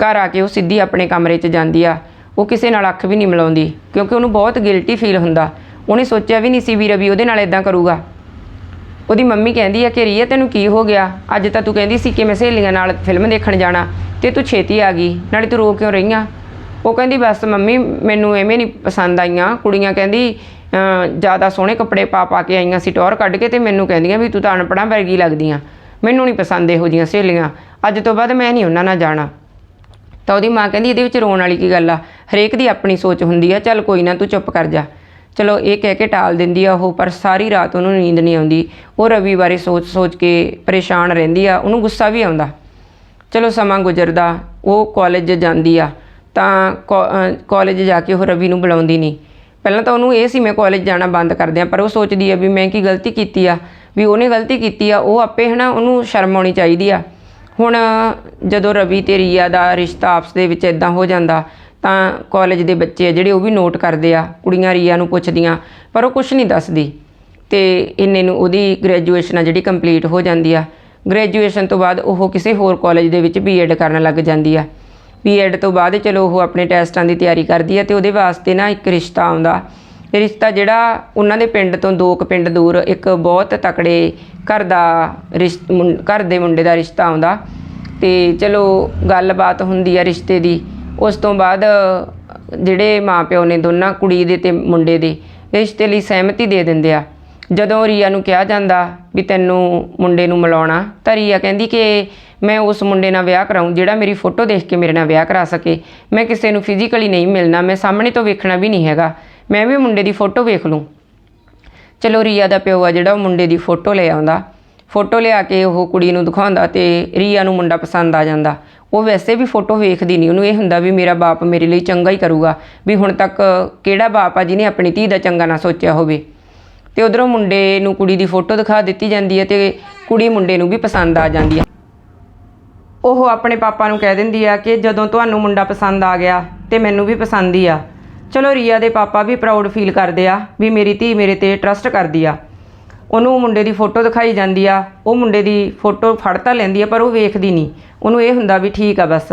ਘਰ ਆ ਕੇ ਉਹ ਸਿੱਧੀ ਆਪਣੇ ਕਮਰੇ 'ਚ ਜਾਂਦੀ ਆ। ਉਹ ਕਿਸੇ ਨਾਲ ਅੱਖ ਵੀ ਨਹੀਂ ਮਿਲਾਉਂਦੀ, ਕਿਉਂਕਿ ਉਹਨੂੰ ਬਹੁਤ ਗਿਲਟੀ ਫੀਲ ਹੁੰਦਾ। ਉਹਨੇ ਸੋਚਿਆ ਵੀ ਨਹੀਂ ਸੀ ਵੀ ਰਵੀ ਉਹਦੇ ਨਾਲ ਇਦਾਂ ਕਰੂਗਾ। ਉਹਦੀ ਮੰਮੀ ਕਹਿੰਦੀ ਆ ਕਿ ਰੀਆ ਤੈਨੂੰ ਕੀ ਹੋ ਗਿਆ? ਅੱਜ ਤਾਂ ਤੂੰ ਕਹਿੰਦੀ ਸੀ ਕਿ ਮੈਂ ਸਹੇਲੀਆਂ ਨਾਲ ਫਿਲਮ ਦੇਖਣ ਜਾਣਾ ਤੇ ਤੂੰ ਛੇਤੀ ਆ ਗਈ, ਨਾਲੇ ਤੂੰ ਰੋ ਕਿਉਂ ਰਹੀਆਂ ਉਹ ਕਹਿੰਦੀ, ਬਸ ਮੰਮੀ, ਮੈਨੂੰ ਐਵੇਂ ਨਹੀਂ ਪਸੰਦ ਆਈਆਂ। ਕੁੜੀਆਂ ਕਹਿੰਦੀ ਜ਼ਿਆਦਾ ਸੋਹਣੇ ਕੱਪੜੇ ਪਾ ਪਾ ਕੇ ਆਈਆਂ ਸੀ ਟੌਰ ਕੱਢ ਕੇ ਤੇ ਮੈਨੂੰ ਕਹਿੰਦੀਆਂ ਵੀ ਤੂੰ ਤਾਂ ਅਨਪੜਾਂ ਵਰਗੀ ਲੱਗਦੀਆਂ ਮੈਨੂੰ ਨਹੀਂ ਪਸੰਦ ਇਹੋ ਜੀਆਂ ਸਹੇਲੀਆਂ। ਅੱਜ ਤੋਂ ਬਾਅਦ ਮੈਂ ਨਹੀਂ ਉਹਨਾਂ ਨਾਲ ਜਾਣਾ। ਤਾਂ ਉਹਦੀ ਮਾਂ ਕਹਿੰਦੀ, ਇਹਦੇ ਵਿੱਚ ਰੋਣ ਵਾਲੀ ਕੀ ਗੱਲ ਆ? ਹਰੇਕ ਦੀ ਆਪਣੀ ਸੋਚ ਹੁੰਦੀ ਆ, ਚੱਲ ਕੋਈ ਨਾ ਤੂੰ ਚੁੱਪ ਕਰ ਜਾ। ਚਲੋ ਇਹ ਕਹਿ ਕੇ ਟਾਲ ਦਿੰਦੀ ਆ ਉਹ, ਪਰ ਸਾਰੀ ਰਾਤ ਉਹਨੂੰ ਨੀਂਦ ਨਹੀਂ ਆਉਂਦੀ। ਉਹ ਰਵੀ ਬਾਰੇ ਸੋਚ-ਸੋਚ ਕੇ ਪਰੇਸ਼ਾਨ ਰਹਿੰਦੀ ਆ, ਉਹਨੂੰ ਗੁੱਸਾ ਵੀ ਆਉਂਦਾ। ਚਲੋ ਸਮਾਂ ਗੁਜ਼ਰਦਾ, ਉਹ ਕਾਲਜ ਜਾਂਦੀ ਆ, ਤਾਂ ਕਾਲਜ ਜਾ ਕੇ ਉਹ ਰਵੀ ਨੂੰ ਬੁਲਾਉਂਦੀ ਨਹੀਂ। ਪਹਿਲਾਂ ਤਾਂ ਉਹਨੂੰ ਇਹ ਸੀ, ਮੈਂ ਕਾਲਜ ਜਾਣਾ ਬੰਦ ਕਰ ਦਿਆਂ, ਪਰ ਉਹ ਸੋਚਦੀ ਆ ਵੀ ਮੈਂ ਕੀ ਗਲਤੀ ਕੀਤੀ ਆ, ਵੀ ਉਹਨੇ ਗਲਤੀ ਕੀਤੀ ਆ, ਉਹ ਆਪੇ ਹਨਾ ਉਹਨੂੰ ਸ਼ਰਮ ਆਉਣੀ ਚਾਹੀਦੀ ਆ। ਹੁਣ ਜਦੋਂ ਰਵੀ ਤੇ ਰੀਆ ਦਾ ਰਿਸ਼ਤਾ ਆਪਸ ਦੇ ਵਿੱਚ ਇਦਾਂ ਹੋ ਜਾਂਦਾ ਤਾਂ ਕਾਲਜ ਦੇ ਬੱਚੇ ਆ ਜਿਹੜੇ ਉਹ ਵੀ ਨੋਟ ਕਰਦੇ ਆ, ਕੁੜੀਆਂ ਰੀਆ ਨੂੰ ਪੁੱਛਦੀਆਂ, ਪਰ ਉਹ ਕੁਝ ਨਹੀਂ ਦੱਸਦੀ। ਤੇ ਇੰਨੇ ਨੂੰ ਉਹਦੀ ਗ੍ਰੈਜੂਏਸ਼ਨ ਆ ਜਿਹੜੀ ਕੰਪਲੀਟ ਹੋ ਜਾਂਦੀ ਆ। ਗ੍ਰੈਜੂਏਸ਼ਨ ਤੋਂ ਬਾਅਦ ਉਹ ਕਿਸੇ ਹੋਰ ਕਾਲਜ ਦੇ ਵਿੱਚ ਬੀਐਡ ਕਰਨ ਲੱਗ ਜਾਂਦੀ ਆ। ਬੀਐਡ ਤੋਂ ਬਾਅਦ ਚਲੋ ਉਹ ਆਪਣੇ ਟੈਸਟਾਂ ਦੀ ਤਿਆਰੀ ਕਰਦੀ ਆ ਤੇ ਉਹਦੇ ਵਾਸਤੇ ਨਾ ਇੱਕ ਰਿਸ਼ਤਾ ਆਉਂਦਾ। ਇਹ ਰਿਸ਼ਤਾ ਜਿਹੜਾ ਉਹਨਾਂ ਦੇ ਪਿੰਡ ਤੋਂ ਦੋ ਕੁ ਪਿੰਡ ਦੂਰ ਇੱਕ ਬਹੁਤ ਤਕੜੇ ਘਰ ਦਾ ਰਿਸ਼ਤ ਮੁੰ- ਘਰ ਦੇ ਮੁੰਡੇ ਦਾ ਰਿਸ਼ਤਾ ਆਉਂਦਾ। ਤੇ ਚਲੋ ਗੱਲਬਾਤ ਹੁੰਦੀ ਆ ਰਿਸ਼ਤੇ ਦੀ। ਉਸ ਤੋਂ ਬਾਅਦ, ਜਿਹੜੇ ਮਾਪਿਓ ਨੇ ਦੋਨਾਂ ਕੁੜੀ ਦੇ ਤੇ ਮੁੰਡੇ ਦੇ ਰਿਸ਼ਤੇ ਲਈ ਸਹਿਮਤੀ ਦੇ ਦਿੰਦੇ ਆ। ਜਦੋਂ ਰੀਆ ਨੂੰ ਕਿਹਾ ਜਾਂਦਾ ਵੀ ਤੈਨੂੰ ਮੁੰਡੇ ਨੂੰ ਮਿਲਾਉਣਾ, ਤਾਂ ਰੀਆ ਕਹਿੰਦੀ ਕਿ ਮੈਂ ਉਸ ਮੁੰਡੇ ਨਾਲ ਵਿਆਹ ਕਰਾਉਂ ਜਿਹੜਾ ਮੇਰੀ ਫੋਟੋ ਦੇਖ ਕੇ ਮੇਰੇ ਨਾਲ ਵਿਆਹ ਕਰਾ ਸਕੇ। ਮੈਂ ਕਿਸੇ ਨੂੰ ਫਿਜ਼ੀਕਲੀ ਨਹੀਂ ਮਿਲਣਾ, ਮੈਂ ਸਾਹਮਣੇ ਤੋਂ ਵੇਖਣਾ ਵੀ ਨਹੀਂ ਹੈਗਾ। ਮੈਂ ਵੀ ਮੁੰਡੇ ਦੀ ਫੋਟੋ ਵੇਖ ਲੂੰ। ਚਲੋ ਰੀਆ ਦਾ ਪਿਓ ਆ ਜਿਹੜਾ, ਉਹ ਮੁੰਡੇ ਦੀ ਫੋਟੋ ਲੈ ਆਉਂਦਾ। ਫੋਟੋ ਲਿਆ ਕੇ ਉਹ ਕੁੜੀ ਨੂੰ ਦਿਖਾਉਂਦਾ ਤੇ ਰੀਆ ਨੂੰ ਮੁੰਡਾ ਪਸੰਦ ਆ ਜਾਂਦਾ। ਉਹ ਵੈਸੇ ਵੀ ਫੋਟੋ ਵੇਖਦੀ ਨਹੀਂ। ਉਹਨੂੰ ਇਹ ਹੁੰਦਾ ਵੀ ਮੇਰਾ ਬਾਪ ਮੇਰੇ ਲਈ ਚੰਗਾ ਹੀ ਕਰੂਗਾ, ਵੀ ਹੁਣ ਤੱਕ ਕਿਹੜਾ ਬਾਪ ਆ ਜਿਹਨੇ ਆਪਣੀ ਧੀ ਦਾ ਚੰਗਾ ਨਾ ਸੋਚਿਆ ਹੋਵੇ। ਤੇ ਉਧਰੋਂ ਮੁੰਡੇ ਨੂੰ ਕੁੜੀ ਦੀ ਫੋਟੋ ਦਿਖਾ ਦਿੱਤੀ ਜਾਂਦੀ ਹੈ ਤੇ ਕੁੜੀ ਮੁੰਡੇ ਨੂੰ ਵੀ ਪਸੰਦ ਆ ਜਾਂਦੀ ਹੈ। ਉਹ ਆਪਣੇ ਪਾਪਾ ਨੂੰ ਕਹਿ ਦਿੰਦੀ ਆ ਕਿ ਜਦੋਂ ਤੁਹਾਨੂੰ ਮੁੰਡਾ ਪਸੰਦ ਆ ਗਿਆ ਤੇ ਮੈਨੂੰ ਵੀ ਪਸੰਦ ਹੀ ਆ। ਚਲੋ ਰੀਆ ਦੇ ਪਾਪਾ ਵੀ ਪ੍ਰਾਊਡ ਫੀਲ ਕਰਦੇ ਆ ਵੀ ਮੇਰੀ ਧੀ ਮੇਰੇ ਤੇ ਟਰਸਟ ਕਰਦੀ ਆ। ਉਹਨੂੰ ਮੁੰਡੇ ਦੀ ਫੋਟੋ ਦਿਖਾਈ ਜਾਂਦੀ ਆ, ਉਹ ਮੁੰਡੇ ਦੀ ਫੋਟੋ ਫੜ ਤਾਂ ਲੈਂਦੀ ਆ, ਪਰ ਉਹ ਵੇਖਦੀ ਨਹੀਂ। ਉਹਨੂੰ ਇਹ ਹੁੰਦਾ ਵੀ ਠੀਕ ਆ ਬਸ।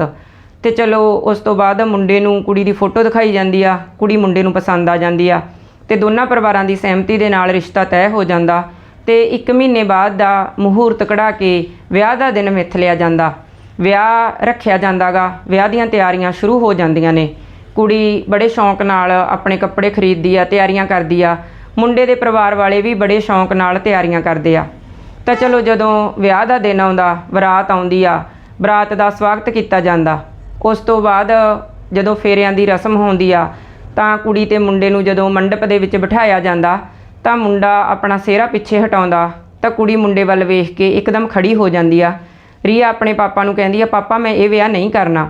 ਤੇ ਚਲੋ, ਉਸ ਤੋਂ ਬਾਅਦ ਮੁੰਡੇ ਨੂੰ ਕੁੜੀ ਦੀ ਫੋਟੋ ਦਿਖਾਈ ਜਾਂਦੀ ਆ, ਕੁੜੀ ਮੁੰਡੇ ਨੂੰ ਪਸੰਦ ਆ ਜਾਂਦੀ ਆ। ਤੇ ਦੋਨਾਂ ਪਰਿਵਾਰਾਂ ਦੀ ਸਹਿਮਤੀ ਦੇ ਨਾਲ ਰਿਸ਼ਤਾ ਤੈਅ ਹੋ ਜਾਂਦਾ ਤੇ 1 ਮਹੀਨੇ ਬਾਅਦ ਦਾ ਮਹੂਰਤ ਕਢਾ ਕੇ ਵਿਆਹ ਦਾ ਦਿਨ ਮਿੱਥ ਲਿਆ ਜਾਂਦਾ। ਵਿਆਹ ਰੱਖਿਆ ਜਾਂਦਾਗਾ, ਵਿਆਹ ਦੀਆਂ ਤਿਆਰੀਆਂ ਸ਼ੁਰੂ ਹੋ ਜਾਂਦੀਆਂ ਨੇ। ਕੁੜੀ ਬੜੇ ਸ਼ੌਂਕ ਨਾਲ ਆਪਣੇ ਕੱਪੜੇ ਖਰੀਦਦੀ ਆ, ਤਿਆਰੀਆਂ ਕਰਦੀ ਆ। ਮੁੰਡੇ ਦੇ ਪਰਿਵਾਰ ਵਾਲੇ ਵੀ ਬੜੇ ਸ਼ੌਂਕ ਨਾਲ ਤਿਆਰੀਆਂ ਕਰਦੇ ਆ। ਤਾਂ ਚਲੋ ਜਦੋਂ ਵਿਆਹ ਦਾ ਦਿਨ ਆਉਂਦਾ, ਬਰਾਤ ਆਉਂਦੀ ਆ, ਬਰਾਤ ਦਾ ਸਵਾਗਤ ਕੀਤਾ ਜਾਂਦਾ। ਉਸ ਤੋਂ ਬਾਅਦ ਜਦੋਂ ਫੇਰਿਆਂ ਦੀ ਰਸਮ ਹੁੰਦੀ ਆ, ਤਾਂ ਕੁੜੀ ਤੇ ਮੁੰਡੇ ਨੂੰ ਜਦੋਂ ਮੰਡਪ ਦੇ ਵਿੱਚ ਬਿਠਾਇਆ ਜਾਂਦਾ, ਤਾਂ ਮੁੰਡਾ ਆਪਣਾ ਸਿਹਰਾ ਪਿੱਛੇ ਹਟਾਉਂਦਾ। ਤਾਂ ਕੁੜੀ ਮੁੰਡੇ ਵੱਲ ਵੇਖ ਕੇ ਇੱਕਦਮ ਖੜੀ ਹੋ ਜਾਂਦੀ ਆ। ਰੀਆ ਆਪਣੇ ਪਾਪਾ ਨੂੰ ਕਹਿੰਦੀ ਆ, ਪਾਪਾ, ਮੈਂ ਇਹ ਵਿਆਹ ਨਹੀਂ ਕਰਨਾ।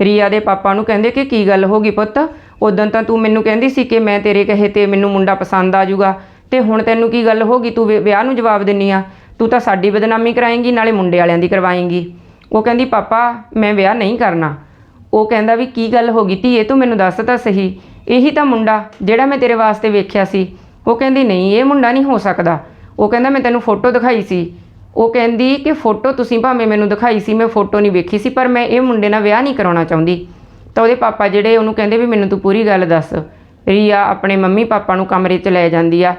ਰੀਆ ਦੇ ਪਾਪਾ ਨੂੰ ਕਹਿੰਦੇ ਕਿ ਕੀ ਗੱਲ ਹੋ ਗਈ ਪੁੱਤ? ਉਦੋਂ ਤਾਂ ਤੂੰ ਮੈਨੂੰ ਕਹਿੰਦੀ ਸੀ ਕਿ ਮੈਂ ਤੇਰੇ ਕਹੇ ਤੇ ਮੈਨੂੰ ਮੁੰਡਾ ਪਸੰਦ ਆ ਜਾਊਗਾ। ਤੇ ਹੁਣ ਤੈਨੂੰ ਕੀ ਗੱਲ ਹੋ ਗਈ? ਤੂੰ ਵਿਆਹ ਨੂੰ ਜਵਾਬ ਦਿੰਨੀ ਆ। ਤੂੰ ਤਾਂ ਸਾਡੀ ਬਦਨਾਮੀ ਕਰਾਏਂਗੀ, ਨਾਲੇ ਮੁੰਡੇ ਵਾਲਿਆਂ ਦੀ ਕਰਵਾਏਂਗੀ। ਉਹ ਕਹਿੰਦੀ, ਪਾਪਾ, ਮੈਂ ਵਿਆਹ ਨਹੀਂ ਕਰਨਾ। ਉਹ ਕਹਿੰਦਾ ਵੀ, ਕੀ ਗੱਲ ਹੋ ਗਈ ਧੀਏ? ਤੂੰ ਮੈਨੂੰ ਦੱਸ ਤਾਂ ਸਹੀ। ਇਹੀ ਤਾਂ ਮੁੰਡਾ ਜਿਹੜਾ ਮੈਂ ਤੇਰੇ ਵਾਸਤੇ ਵੇਖਿਆ ਸੀ। ਉਹ ਕਹਿੰਦੀ, ਨਹੀਂ, ਇਹ ਮੁੰਡਾ ਨਹੀਂ ਹੋ ਸਕਦਾ। ਉਹ ਕਹਿੰਦਾ, ਮੈਂ ਤੈਨੂੰ ਫੋਟੋ ਦਿਖਾਈ ਸੀ। ਉਹ ਕਹਿੰਦੀ ਕਿ ਫੋਟੋ ਤੁਸੀਂ ਭਾਵੇਂ ਮੈਨੂੰ ਦਿਖਾਈ ਸੀ, ਮੈਂ ਫੋਟੋ ਨਹੀਂ ਵੇਖੀ ਸੀ, ਪਰ ਮੈਂ ਇਹ ਮੁੰਡੇ ਨਾਲ ਵਿਆਹ ਨਹੀਂ ਕਰਾਉਣਾ ਚਾਹੁੰਦੀ। ਤਾਂ ਉਹਦੇ ਪਾਪਾ ਜਿਹੜੇ, ਉਹਨੂੰ ਕਹਿੰਦੇ ਵੀ ਮੈਨੂੰ ਤੂੰ ਪੂਰੀ ਗੱਲ ਦੱਸ। ਰੀਆ ਆਪਣੇ ਮੰਮੀ ਪਾਪਾ ਨੂੰ ਕਮਰੇ 'ਚ ਲੈ ਜਾਂਦੀ ਆ।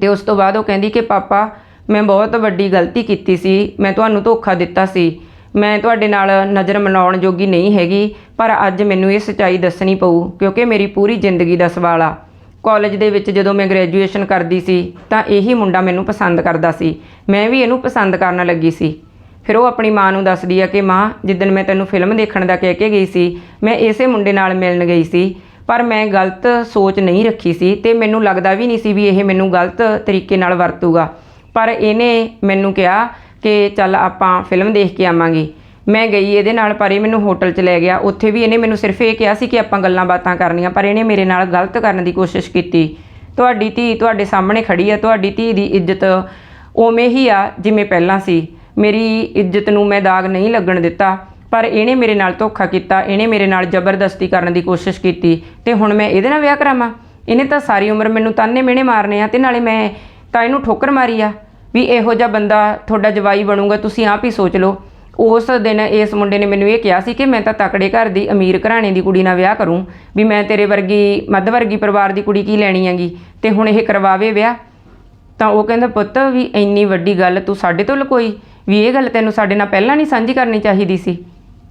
ਤੇ ਉਸ ਤੋਂ ਬਾਅਦ ਉਹ ਕਹਿੰਦੀ ਕਿ ਪਾਪਾ, ਮੈਂ ਬਹੁਤ ਵੱਡੀ ਗਲਤੀ ਕੀਤੀ ਸੀ, ਮੈਂ ਤੁਹਾਨੂੰ ਧੋਖਾ ਦਿੱਤਾ ਸੀ। ਮੈਂ ਤੁਹਾਡੇ ਨਾਲ ਨਜ਼ਰ ਮਨਾਉਣ ਜੋਗੀ ਨਹੀਂ ਹੈਗੀ, ਪਰ ਅੱਜ ਮੈਨੂੰ ਇਹ ਸੱਚਾਈ ਦੱਸਣੀ ਪਊ, ਕਿਉਂਕਿ ਮੇਰੀ ਪੂਰੀ ਜ਼ਿੰਦਗੀ ਦਾ ਸਵਾਲ ਆ। ਕਾਲਜ ਦੇ ਵਿੱਚ ਜਦੋਂ ਮੈਂ ਗ੍ਰੈਜੂਏਸ਼ਨ ਕਰਦੀ ਸੀ, ਤਾਂ ਇਹੀ ਮੁੰਡਾ ਮੈਨੂੰ ਪਸੰਦ ਕਰਦਾ ਸੀ। ਮੈਂ ਵੀ ਇਹਨੂੰ ਪਸੰਦ ਕਰਨ ਲੱਗੀ ਸੀ। ਫਿਰ ਉਹ ਆਪਣੀ ਮਾਂ ਨੂੰ ਦੱਸਦੀ ਆ ਕਿ, ਮਾਂ, ਜਿੱਦਣ ਮੈਂ ਤੈਨੂੰ ਫਿਲਮ ਦੇਖਣ ਦਾ ਕਹਿ ਕੇ ਗਈ ਸੀ, ਮੈਂ ਇਸੇ ਮੁੰਡੇ ਨਾਲ ਮਿਲਣ ਗਈ ਸੀ, ਪਰ ਮੈਂ ਗਲਤ ਸੋਚ ਨਹੀਂ ਰੱਖੀ ਸੀ ਤੇ ਮੈਨੂੰ ਲੱਗਦਾ ਵੀ ਨਹੀਂ ਸੀ ਵੀ ਇਹ ਮੈਨੂੰ ਗਲਤ ਤਰੀਕੇ ਨਾਲ ਵਰਤੂਗਾ। ਪਰ ਇਹਨੇ ਮੈਨੂੰ ਕਿਹਾ ਕਿ, ਚੱਲ ਆਪਾਂ ਫਿਲਮ ਦੇਖ ਕੇ ਆਵਾਂਗੇ। ਮੈਂ ਗਈ ਇਹਦੇ ਨਾਲ, ਪਰ ਇਹ ਮੈਨੂੰ ਹੋਟਲ 'ਚ ਲੈ ਗਿਆ। ਉੱਥੇ ਵੀ ਇਹਨੇ ਮੈਨੂੰ ਸਿਰਫ ਇਹ ਕਿਹਾ ਸੀ ਕਿ ਆਪਾਂ ਗੱਲਾਂ ਬਾਤਾਂ ਕਰਨੀਆਂ, ਪਰ ਇਹਨੇ ਮੇਰੇ ਨਾਲ ਗਲਤ ਕਰਨ ਦੀ ਕੋਸ਼ਿਸ਼ ਕੀਤੀ। ਤੁਹਾਡੀ ਧੀ ਤੁਹਾਡੇ ਸਾਹਮਣੇ ਖੜੀ ਆ, ਤੁਹਾਡੀ ਧੀ ਦੀ ਇੱਜ਼ਤ ਉਵੇਂ ਹੀ ਆ ਜਿਵੇਂ ਪਹਿਲਾਂ ਸੀ। ਮੇਰੀ ਇੱਜ਼ਤ ਨੂੰ ਮੈਂ ਦਾਗ ਨਹੀਂ ਲੱਗਣ ਦਿੱਤਾ, ਪਰ ਇਹਨੇ ਮੇਰੇ ਨਾਲ ਧੋਖਾ ਕੀਤਾ, ਇਹਨੇ ਮੇਰੇ ਨਾਲ ਜ਼ਬਰਦਸਤੀ ਕਰਨ ਦੀ ਕੋਸ਼ਿਸ਼ ਕੀਤੀ ਤੇ ਹੁਣ ਮੈਂ ਇਹਦੇ ਨਾਲ ਵਿਆਹ ਕਰਾਵਾਂ? ਇਹਨੇ ਤਾਂ ਸਾਰੀ ਉਮਰ ਮੈਨੂੰ ਤਾਨੇ ਮਿਹਣੇ ਮਾਰਨੇ ਆ ਤੇ ਨਾਲੇ ਮੈਂ ਤਾਂ ਇਹਨੂੰ ਠੋਕਰ ਮਾਰੀ ਆ ਵੀ ਇਹੋ ਜਿਹਾ ਬੰਦਾ ਤੁਹਾਡਾ ਜਵਾਈ ਬਣੂਗਾ, ਤੁਸੀਂ ਆਪ ਹੀ ਸੋਚ ਲਓ। ਉਸ ਦਿਨ ਇਸ ਮੁੰਡੇ ਨੇ ਮੈਨੂੰ ਇਹ ਕਿਹਾ ਸੀ ਕਿ ਮੈਂ ਤਾਂ ਤਕੜੇ ਘਰ ਦੀ ਅਮੀਰ ਘਰਾਣੇ ਦੀ ਕੁੜੀ ਨਾਲ ਵਿਆਹ ਕਰੂੰ, ਵੀ ਮੈਂ ਤੇਰੇ ਵਰਗੀ, ਮੱਧ ਵਰਗੀ ਪਰਿਵਾਰ ਦੀ ਕੁੜੀ ਕੀ ਲੈਣੀ ਹੈਗੀ? ਤੇ ਹੁਣ ਇਹ ਕਰਵਾਵੇ ਵਿਆਹ? ਤਾਂ ਉਹ ਕਹਿੰਦਾ, ਪੁੱਤ, ਵੀ ਇੰਨੀ ਵੱਡੀ ਗੱਲ ਤੂੰ ਸਾਡੇ ਤੋਂ ਲਕੋਈ, ਵੀ ਇਹ ਗੱਲ ਤੈਨੂੰ ਸਾਡੇ ਨਾਲ ਪਹਿਲਾਂ ਨਹੀਂ ਸਾਂਝੀ ਕਰਨੀ ਚਾਹੀਦੀ ਸੀ?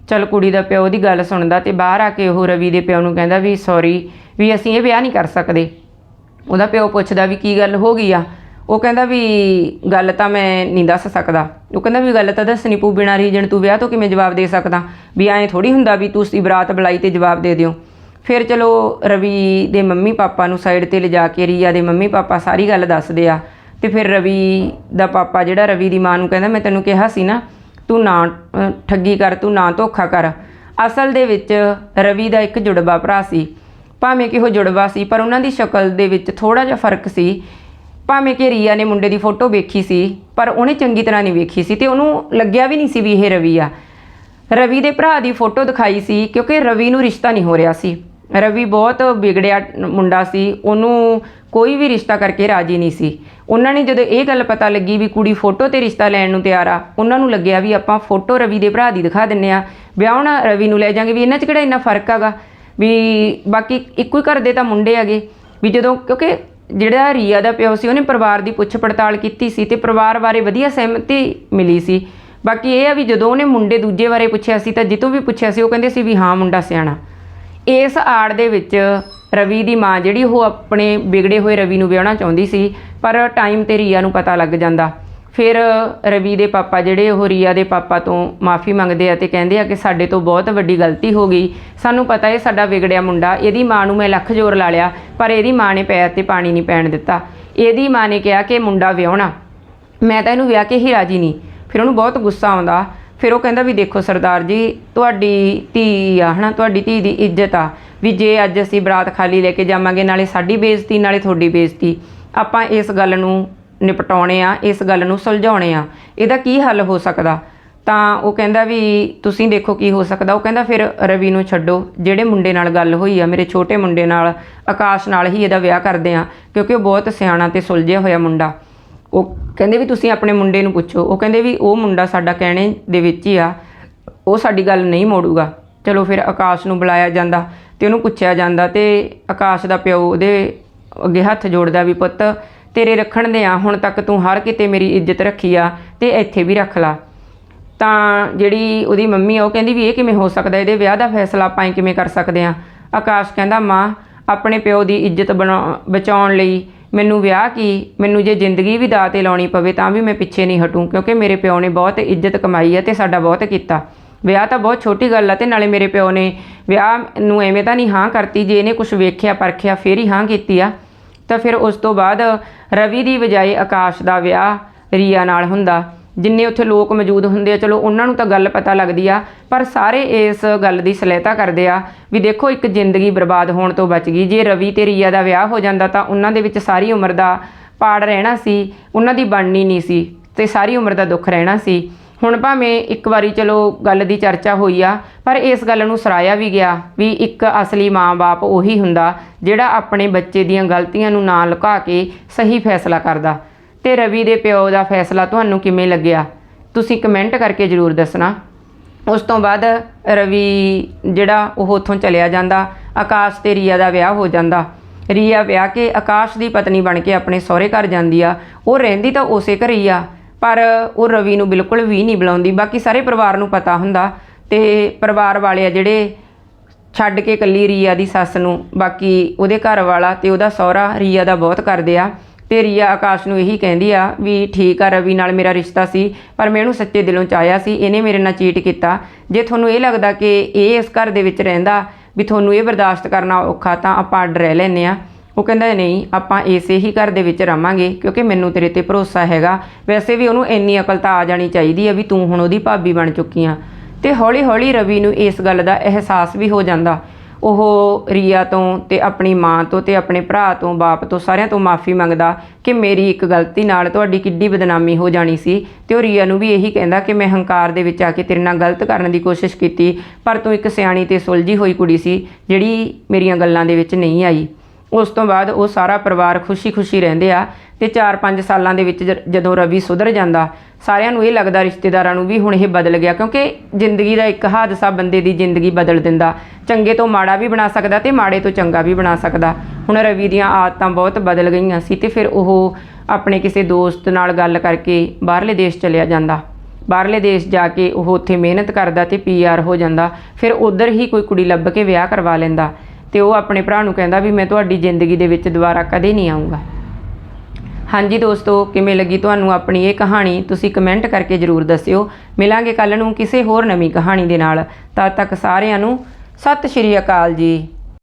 ਚਲ ਕੁੜੀ ਦਾ ਪਿਓ ਦੀ ਗੱਲ ਸੁਣਦਾ ਤੇ ਬਾਹਰ ਆ ਕੇ ਉਹ ਰਵੀ ਦੇ ਪਿਓ ਨੂੰ ਕਹਿੰਦਾ ਵੀ ਸੌਰੀ ਵੀ ਅਸੀਂ ਇਹ ਵਿਆਹ ਨਹੀਂ ਕਰ ਸਕਦੇ। ਉਹਦਾ ਪਿਓ ਪੁੱਛਦਾ ਵੀ ਕੀ ਗੱਲ ਹੋ ਗਈ ਆ? ਉਹ ਕਹਿੰਦਾ ਵੀ ਗੱਲ ਤਾਂ ਮੈਂ ਨਹੀਂ ਦੱਸ ਸਕਦਾ। ਉਹ ਕਹਿੰਦਾ ਵੀ ਗੱਲ ਤਾਂ ਦੱਸਣੀ ਪਊ ਬਿਨਾਂ ਰੀਜਨ ਤੂੰ ਵਿਆਹ ਤੋਂ ਕਿਵੇਂ ਜਵਾਬ ਦੇ ਸਕਦਾ? ਵੀ ਐਂ ਥੋੜੀ ਹੁੰਦਾ ਵੀ ਤੁਸੀਂ ਬਰਾਤ ਬੁਲਾਈ ਤੇ ਜਵਾਬ ਦੇ ਦਿਓ। ਫਿਰ ਚਲੋ ਰਵੀ ਦੇ ਮੰਮੀ ਪਾਪਾ ਨੂੰ ਸਾਈਡ ਤੇ ਲਿਜਾ ਕੇ ਰੀਆ ਦੇ ਮੰਮੀ ਪਾਪਾ ਸਾਰੀ ਗੱਲ ਦੱਸਦੇ ਆ। ਤੇ ਫਿਰ ਰਵੀ ਦਾ ਪਾਪਾ ਜਿਹੜਾ ਰਵੀ ਦੀ ਮਾਂ ਨੂੰ ਕਹਿੰਦਾ, ਮੈਂ ਤੈਨੂੰ ਕਿਹਾ ਸੀ ਨਾ, ਤੂੰ ਨਾ ਠੱਗੀ ਕਰ, ਤੂੰ ਨਾ ਧੋਖਾ ਕਰ। ਅਸਲ ਦੇ ਵਿੱਚ ਰਵੀ ਦਾ ਇੱਕ ਜੁੜਵਾ ਭਰਾ ਸੀ। ਭਾਵੇਂ ਕਿ ਉਹ ਜੁੜਵਾ ਸੀ, ਪਰ ਉਹਨਾਂ ਦੀ ਸ਼ਕਲ ਦੇ ਵਿੱਚ ਥੋੜਾ ਜਿਹਾ ਫ਼ਰਕ ਸੀ ਭਾਵੇਂ ਕਿ ਰੀਆ ਨੇ ਮੁੰਡੇ ਦੀ ਫੋਟੋ ਵੇਖੀ ਸੀ, ਪਰ ਉਹਨੇ ਚੰਗੀ ਤਰ੍ਹਾਂ ਨਹੀਂ ਵੇਖੀ ਸੀ ਤੇ ਉਹਨੂੰ ਲੱਗਿਆ ਵੀ ਨਹੀਂ ਸੀ ਵੀ ਇਹ ਰਵੀ ਆ। ਰਵੀ ਦੇ ਭਰਾ ਦੀ ਫੋਟੋ ਦਿਖਾਈ ਸੀ ਕਿਉਂਕਿ ਰਵੀ ਨੂੰ ਰਿਸ਼ਤਾ ਨਹੀਂ ਹੋ ਰਿਹਾ ਸੀ। ਰਵੀ ਬਹੁਤ ਵਿਗੜਿਆ ਮੁੰਡਾ ਸੀ, ਉਹਨੂੰ ਕੋਈ ਵੀ ਰਿਸ਼ਤਾ ਕਰਕੇ ਰਾਜੀ ਨਹੀਂ ਸੀ। ਉਹਨਾਂ ਨੇ ਜਦੋਂ ਇਹ ਗੱਲ ਪਤਾ ਲੱਗੀ ਵੀ ਕੁੜੀ ਫੋਟੋ ਤੇ ਰਿਸ਼ਤਾ ਲੈਣ ਨੂੰ ਤਿਆਰ ਆ, ਉਹਨਾਂ ਨੂੰ ਲੱਗਿਆ ਵੀ ਆਪਾਂ ਫੋਟੋ ਰਵੀ ਦੇ ਭਰਾ ਦੀ ਦਿਖਾ ਦਿੰਨੇ ਆ। ਵਿਆਹਣਾ ਰਵੀ ਨੂੰ ਲੈ ਜਾਾਂਗੇ, ਵੀ ਇਹਨਾਂ 'ਚ ਕਿਹੜਾ ਇੰਨਾ ਫ਼ਰਕ ਹੈਗਾ? ਵੀ ਬਾਕੀ ਇੱਕੋ ਹੀ ਘਰ ਦੇ ਤਾਂ ਮੁੰਡੇ ਹੈਗੇ। ਵੀ ਜਦੋਂ ਕਿਉਂਕਿ ਜਿਹੜਾ ਰੀਆ ਦਾ ਪਿਓ ਸੀ, ਉਹਨੇ ਪਰਿਵਾਰ ਦੀ ਪੁੱਛ ਪੜਤਾਲ ਕੀਤੀ ਸੀ ਤੇ ਪਰਿਵਾਰ ਬਾਰੇ ਵਧੀਆ ਸਹਿਮਤੀ ਮਿਲੀ ਸੀ। ਬਾਕੀ ਇਹ ਆ ਵੀ ਜਦੋਂ ਉਹਨੇ ਮੁੰਡੇ ਦੂਜੇ ਬਾਰੇ ਪੁੱਛਿਆ ਸੀ ਤਾਂ ਜਿੱਤੋਂ ਵੀ ਪੁੱਛਿਆ ਸੀ, ਉਹ ਕਹਿੰਦੇ ਸੀ ਵੀ ਹਾਂ, ਮੁੰਡਾ ਸਿਆਣਾ। ਇਸ ਆੜ ਦੇ ਵਿੱਚ ਰਵੀ ਦੀ ਮਾਂ ਜਿਹੜੀ, ਉਹ ਆਪਣੇ ਵਿਗੜੇ ਹੋਏ ਰਵੀ ਨੂੰ ਵਿਆਹਣਾ ਚਾਹੁੰਦੀ ਸੀ, ਪਰ ਟਾਈਮ ਤੇ ਰੀਆ ਨੂੰ ਪਤਾ ਲੱਗ ਜਾਂਦਾ। ਫਿਰ ਰਵੀ ਦੇ ਪਾਪਾ ਜਿਹੜੇ ਉਹ ਰੀਆ ਦੇ ਪਾਪਾ ਤੋਂ ਮਾਫੀ ਮੰਗਦੇ ਆ ਤੇ ਕਹਿੰਦੇ ਆ ਕਿ ਸਾਡੇ ਤੋਂ ਬਹੁਤ ਵੱਡੀ ਗਲਤੀ ਹੋ ਗਈ। ਸਾਨੂੰ ਪਤਾ ਹੈ ਸਾਡਾ ਵਿਗੜਿਆ ਮੁੰਡਾ, ਇਹਦੀ ਮਾਂ ਨੂੰ ਮੈਂ ਲੱਖ ਜ਼ੋਰ ਲਾ ਲਿਆ, ਪਰ ਇਹਦੀ ਮਾਂ ਨੇ ਪੈਰ ਤੇ ਪਾਣੀ ਨਹੀਂ ਪੈਣ ਦਿੱਤਾ। ਇਹਦੀ ਮਾਂ ਨੇ ਕਿਹਾ ਕਿ ਮੁੰਡਾ ਵਿਆਹਣਾ। ਮੈਂ ਤਾਂ ਇਹਨੂੰ ਵਿਆਹ ਕੇ ਹੀ ਰਾਜੀ ਨਹੀਂ। ਫਿਰ ਉਹਨੂੰ ਬਹੁਤ ਗੁੱਸਾ ਆਉਂਦਾ। ਫਿਰ ਉਹ ਕਹਿੰਦਾ ਵੀ ਦੇਖੋ ਸਰਦਾਰ ਜੀ, ਤੁਹਾਡੀ ਧੀ ਆ, ਹਨਾ, ਤੁਹਾਡੀ ਧੀ ਦੀ ਇੱਜ਼ਤ ਆ ਵੀ ਜੇ ਅੱਜ ਅਸੀਂ ਬਰਾਤ ਖਾਲੀ ਲੈ ਕੇ ਜਾਵਾਂਗੇ, ਨਾਲੇ ਸਾਡੀ ਬੇਇੱਜ਼ਤੀ, ਨਾਲੇ ਤੁਹਾਡੀ ਬੇਇੱਜ਼ਤੀ। ਆਪਾਂ ਇਸ ਗੱਲ ਨੂੰ ਨਿਪਟਾਉਣੇ ਆ, ਇਸ ਗੱਲ ਨੂੰ ਸੁਲਝਾਉਣੇ ਆ। ਇਹਦਾ ਕੀ ਹੱਲ ਹੋ ਸਕਦਾ? ਤਾਂ ਉਹ ਕਹਿੰਦਾ ਵੀ ਤੁਸੀਂ ਦੇਖੋ ਕੀ ਹੋ ਸਕਦਾ। ਉਹ ਕਹਿੰਦਾ ਫਿਰ ਰਵੀ ਨੂੰ ਛੱਡੋ। ਜਿਹੜੇ ਮੁੰਡੇ ਨਾਲ ਗੱਲ ਹੋਈ ਆ, ਮੇਰੇ ਛੋਟੇ ਮੁੰਡੇ ਨਾਲ, ਆਕਾਸ਼ ਨਾਲ ਹੀ ਇਹਦਾ ਵਿਆਹ ਕਰਦੇ ਆ, ਕਿਉਂਕਿ ਉਹ ਬਹੁਤ ਸਿਆਣਾ ਤੇ ਸੁਲਝਿਆ ਹੋਇਆ ਮੁੰਡਾ। ਉਹ ਕਹਿੰਦੇ ਵੀ ਤੁਸੀਂ ਆਪਣੇ ਮੁੰਡੇ ਨੂੰ ਪੁੱਛੋ। ਉਹ ਕਹਿੰਦੇ ਵੀ ਉਹ ਮੁੰਡਾ ਸਾਡਾ ਕਹਿਣੇ ਦੇ ਵਿੱਚ ਹੀ ਆ। ਉਹ ਸਾਡੀ ਗੱਲ ਨਹੀਂ ਮੋੜੂਗਾ। ਚਲੋ ਫਿਰ ਆਕਾਸ਼ ਨੂੰ ਬੁਲਾਇਆ ਜਾਂਦਾ ਤੇ ਉਹਨੂੰ ਪੁੱਛਿਆ ਜਾਂਦਾ ਤੇ ਆਕਾਸ਼ ਦਾ ਪਿਓ ਉਹਦੇ ਅੱਗੇ ਹੱਥ ਜੋੜਦਾ ਵੀ ਪੁੱਤ ਤੇਰੇ ਰੱਖਣ ਦੇ ਆ, ਹੁਣ ਤੱਕ ਤੂੰ ਹਰ ਕਿਤੇ ਮੇਰੀ ਇੱਜ਼ਤ ਰੱਖੀ ਆ ਤੇ ਇੱਥੇ ਵੀ ਰੱਖ ਲਾ। ਤਾਂ ਜਿਹੜੀ ਉਹਦੀ ਮੰਮੀ ਆ, ਉਹ ਕਹਿੰਦੀ ਵੀ ਇਹ ਕਿਵੇਂ ਹੋ ਸਕਦਾ, ਇਹਦੇ ਵਿਆਹ ਦਾ ਫੈਸਲਾ ਆਪਾਂ ਐਂ ਕਿਵੇਂ ਕਰ ਸਕਦੇ ਆ? ਆਕਾਸ਼ ਕਹਿੰਦਾ, ਮਾਂ, ਆਪਣੇ ਪਿਓ ਦੀ ਇੱਜ਼ਤ ਬਣਾ- ਬਚਾਉਣ ਲਈ ਮੈਨੂੰ ਵਿਆਹ ਕੀ? ਮੈਨੂੰ ਜੇ ਜ਼ਿੰਦਗੀ ਵੀ ਦਾਅ ਤੇ ਲਾਉਣੀ ਪਵੇ ਤਾਂ ਵੀ ਮੈਂ ਪਿੱਛੇ ਨਹੀਂ ਹਟੂੰ, ਕਿਉਂਕਿ ਮੇਰੇ ਪਿਓ ਨੇ ਬਹੁਤ ਇੱਜ਼ਤ ਕਮਾਈ ਹੈ ਤੇ ਸਾਡਾ ਬਹੁਤ ਕੀਤਾ। ਵਿਆਹ ਤਾਂ ਬਹੁਤ ਛੋਟੀ ਗੱਲ ਆ ਤੇ ਨਾਲੇ ਮੇਰੇ ਪਿਓ ਨੇ ਵਿਆਹ ਨੂੰ ਐਵੇਂ ਤਾਂ ਨਹੀਂ ਹਾਂ ਕਰਤੀ, ਜੇ ਇਹਨੇ ਕੁਝ ਵੇਖਿਆ, ਪਰਖਿਆ, ਫੇਰ ਹੀ ਹਾਂ ਕੀਤੀ ਆ। ਤਾਂ ਫਿਰ ਉਸ ਤੋਂ ਬਾਅਦ ਰਵੀ ਦੀ ਬਜਾਏ ਆਕਾਸ਼ ਦਾ ਵਿਆਹ ਰੀਆ ਨਾਲ ਹੁੰਦਾ। ਜਿੰਨੇ ਉੱਥੇ ਲੋਕ ਮੌਜੂਦ ਹੁੰਦੇ ਆ, ਚਲੋ ਉਹਨਾਂ ਨੂੰ ਤਾਂ ਗੱਲ ਪਤਾ ਲੱਗਦੀ ਆ, ਪਰ ਸਾਰੇ ਇਸ ਗੱਲ ਦੀ ਸਲਾਹਤਾ ਕਰਦੇ ਆ ਵੀ ਦੇਖੋ ਇੱਕ ਜ਼ਿੰਦਗੀ ਬਰਬਾਦ ਹੋਣ ਤੋਂ ਬਚ ਗਈ। ਜੇ ਰਵੀ ਤੇ ਰੀਆ ਦਾ ਵਿਆਹ ਹੋ ਜਾਂਦਾ ਤਾਂ ਉਹਨਾਂ ਦੇ ਵਿੱਚ ਸਾਰੀ ਉਮਰ ਦਾ ਪਾੜ ਰਹਿਣਾ ਸੀ, ਉਹਨਾਂ ਦੀ ਬਣਨੀ ਨਹੀਂ ਸੀ ਤੇ ਸਾਰੀ ਉਮਰ ਦਾ ਦੁੱਖ ਰਹਿਣਾ ਸੀ। ਹੁਣ ਭਾਵੇਂ ਇੱਕ ਵਾਰੀ ਚਲੋ ਗੱਲ ਦੀ ਚਰਚਾ ਹੋਈ ਆ, ਪਰ ਇਸ ਗੱਲ ਨੂੰ ਸਰਾਇਆ ਵੀ ਗਿਆ ਵੀ ਇੱਕ ਅਸਲੀ ਮਾਂ-ਬਾਪ ਉਹੀ ਹੁੰਦਾ ਜਿਹੜਾ ਆਪਣੇ ਬੱਚੇ ਦੀਆਂ ਗਲਤੀਆਂ ਨੂੰ ਨਾ ਲੁਕਾ ਕੇ ਸਹੀ ਫੈਸਲਾ ਕਰਦਾ। ਤੇ ਰਵੀ ਦੇ ਪਿਓ ਦਾ ਫੈਸਲਾ ਤੁਹਾਨੂੰ ਕਿਵੇਂ ਲੱਗਿਆ? ਤੁਸੀਂ ਕਮੈਂਟ ਕਰਕੇ ਜਰੂਰ ਦੱਸਣਾ। ਉਸ ਤੋਂ ਬਾਅਦ ਰਵੀ ਜਿਹੜਾ ਉਹ ਉੱਥੋਂ ਚਲਿਆ ਜਾਂਦਾ, ਆਕਾਸ਼ ਤੇ ਰੀਆ ਦਾ ਵਿਆਹ ਹੋ ਜਾਂਦਾ। ਰੀਆ ਵਿਆਹ ਕੇ ਆਕਾਸ਼ ਦੀ ਪਤਨੀ ਬਣ ਕੇ ਆਪਣੇ ਸਹੁਰੇ ਘਰ ਜਾਂਦੀ ਆ, ਉਹ ਰਹਿੰਦੀ ਤਾਂ ਉਸੇ ਘਰ ਹੀ ਆ। ਪਰ ਉਹ ਰਵੀ ਨੂੰ ਬਿਲਕੁਲ ਵੀ ਨਹੀਂ ਬੁਲਾਉਂਦੀ। ਬਾਕੀ ਸਾਰੇ ਪਰਿਵਾਰ ਨੂੰ ਪਤਾ ਹੁੰਦਾ ਤੇ ਪਰਿਵਾਰ ਵਾਲੇ ਆ ਜਿਹੜੇ ਛੱਡ ਕੇ ਕੱਲੀ ਰੀਆ ਦੀ ਸੱਸ ਨੂੰ, ਬਾਕੀ ਉਹਦੇ ਘਰ ਵਾਲਾ ਤੇ ਉਹਦਾ ਸਹੁਰਾ ਰੀਆ ਦਾ ਬਹੁਤ ਕਰਦੇ ਆ। ਤੇ ਰੀਆ ਆਕਾਸ਼ ਨੂੰ ਇਹੀ ਕਹਿੰਦੀ ਆ ਵੀ ਠੀਕ ਆ ਰਵੀ, ਨਾਲ ਮੇਰਾ ਰਿਸ਼ਤਾ ਸੀ, ਪਰ ਮੈਂ ਇਹਨੂੰ ਸੱਚੇ ਦਿਲੋਂ ਚਾਹਿਆ ਸੀ, ਇਹਨੇ ਮੇਰੇ ਨਾਲ ਚੀਟ ਕੀਤਾ। ਜੇ ਤੁਹਾਨੂੰ ਇਹ ਲੱਗਦਾ ਕਿ ਇਹ ਇਸ ਘਰ ਦੇ ਵਿੱਚ ਰਹਿੰਦਾ, ਵੀ ਤੁਹਾਨੂੰ ਇਹ ਬਰਦਾਸ਼ਤ ਕਰਨਾ ਔਖਾ, ਤਾਂ ਆਪਾਂ ਅੱਡ ਰਹਿ ਲੈਨੇ ਆ। ਉਹ ਕਹਿੰਦਾ, ਨਹੀਂ, ਆਪਾਂ ਇਸੇ ਹੀ ਘਰ ਦੇ ਵਿੱਚ ਰਵਾਂਗੇ, ਕਿਉਂਕਿ ਮੈਨੂੰ ਤੇਰੇ ਤੇ ਭਰੋਸਾ ਹੈਗਾ। ਵੈਸੇ ਵੀ ਉਹਨੂੰ ਇੰਨੀ ਅਕਲ ਤਾਂ ਆ ਜਾਣੀ ਚਾਹੀਦੀ ਹੈ ਵੀ ਤੂੰ ਹੁਣ ਉਹਦੀ ਭਾਬੀ ਬਣ ਚੁੱਕੀ ਆ। ਤੇ ਹੌਲੀ ਹੌਲੀ ਰਵੀ ਨੂੰ ਇਸ ਗੱਲ ਦਾ ਅਹਿਸਾਸ ਵੀ ਹੋ ਜਾਂਦਾ। ਉਹ ਰੀਆ ਤੋਂ ਤੇ ਆਪਣੀ ਮਾਂ ਤੋਂ ਤੇ ਆਪਣੇ ਭਰਾ ਤੋਂ, ਬਾਪ ਤੋਂ, ਸਾਰਿਆਂ ਤੋਂ ਮਾਫੀ ਮੰਗਦਾ ਕਿ ਮੇਰੀ ਇੱਕ ਗਲਤੀ ਨਾਲ ਤੁਹਾਡੀ ਕਿੱਡੀ ਬਦਨਾਮੀ ਹੋ ਜਾਣੀ ਸੀ। ਤੇ ਉਹ ਰੀਆ ਨੂੰ ਵੀ ਇਹੀ ਕਹਿੰਦਾ ਕਿ ਮੈਂ ਹੰਕਾਰ ਦੇ ਵਿੱਚ ਆ ਕੇ ਤੇਰੇ ਨਾਲ ਗਲਤ ਕਰਨ ਦੀ ਕੋਸ਼ਿਸ਼ ਕੀਤੀ, ਪਰ ਤੂੰ ਇੱਕ ਸਿਆਣੀ ਤੇ ਸੁਲਝੀ ਹੋਈ ਕੁੜੀ ਸੀ, ਜਿਹੜੀ ਮੇਰੀਆਂ ਗੱਲਾਂ ਦੇ ਵਿੱਚ ਨਹੀਂ ਆਈ। ਉਸ ਤੋਂ ਬਾਅਦ ਉਹ ਸਾਰਾ ਪਰਿਵਾਰ ਖੁਸ਼ੀ-ਖੁਸ਼ੀ ਰਹਿੰਦੇ ਆ ਤੇ 4-5 ਸਾਲਾਂ ਦੇ ਵਿੱਚ ਜ- ਜਦੋਂ ਰਵੀ ਸੁਧਰ ਜਾਂਦਾ, ਸਾਰਿਆਂ ਨੂੰ ਇਹ ਲੱਗਦਾ ਰਿਸ਼ਤੇਦਾਰਾਂ ਨੂੰ ਵੀ ਹੁਣ ਇਹ ਬਦਲ ਗਿਆ, ਕਿਉਂਕਿ ਜ਼ਿੰਦਗੀ ਦਾ ਇੱਕ ਹਾਦਸਾ ਬੰਦੇ ਦੀ ਜ਼ਿੰਦਗੀ ਬਦਲ ਦਿੰਦਾ। ਚੰਗੇ ਤੋਂ ਮਾੜਾ ਵੀ ਬਣਾ ਸਕਦਾ ਤੇ ਮਾੜੇ ਤੋਂ ਚੰਗਾ ਵੀ ਬਣਾ ਸਕਦਾ। ਹੁਣ ਰਵੀ ਦੀਆਂ ਆਦਤਾਂ ਬਹੁਤ ਬਦਲ ਗਈਆਂ ਸੀ ਤੇ ਫਿਰ ਉਹ ਆਪਣੇ ਕਿਸੇ ਦੋਸਤ ਨਾਲ ਗੱਲ ਕਰਕੇ ਬਾਹਰਲੇ ਦੇਸ਼ ਚਲਿਆ ਜਾਂਦਾ। ਬਾਹਰਲੇ ਦੇਸ਼ ਜਾ ਕੇ ਉਹ ਉੱਥੇ ਮਿਹਨਤ ਕਰਦਾ ਤੇ ਪੀਆਰ ਹੋ ਜਾਂਦਾ। ਫਿਰ ਉਧਰ ਹੀ ਕੋਈ ਕੁੜੀ ਲੱਭ ਕੇ ਵਿਆਹ ਕਰਵਾ ਲੈਂਦਾ। ਤੇ ਉਹ ਆਪਣੇ ਭਰਾ ਨੂੰ ਕਹਿੰਦਾ ਵੀ ਮੈਂ ਤੁਹਾਡੀ ਜ਼ਿੰਦਗੀ ਦੇ ਵਿੱਚ ਦੁਬਾਰਾ ਕਦੇ ਨਹੀਂ ਆਉਂਗਾ ਹਾਂਜੀ ਦੋਸਤੋ, ਕਿਵੇਂ ਲੱਗੀ ਤੁਹਾਨੂੰ ਆਪਣੀ ਇਹ ਕਹਾਣੀ? ਤੁਸੀਂ ਕਮੈਂਟ ਕਰਕੇ ਜਰੂਰ ਦੱਸਿਓ। ਮਿਲਾਂਗੇ ਕੱਲ ਨੂੰ ਕਿਸੇ ਹੋਰ ਨਵੀਂ ਕਹਾਣੀ ਦੇ ਨਾਲ। ਤਦ ਤੱਕ ਸਾਰਿਆਂ ਨੂੰ ਸਤਿ ਸ਼੍ਰੀ ਅਕਾਲ ਜੀ।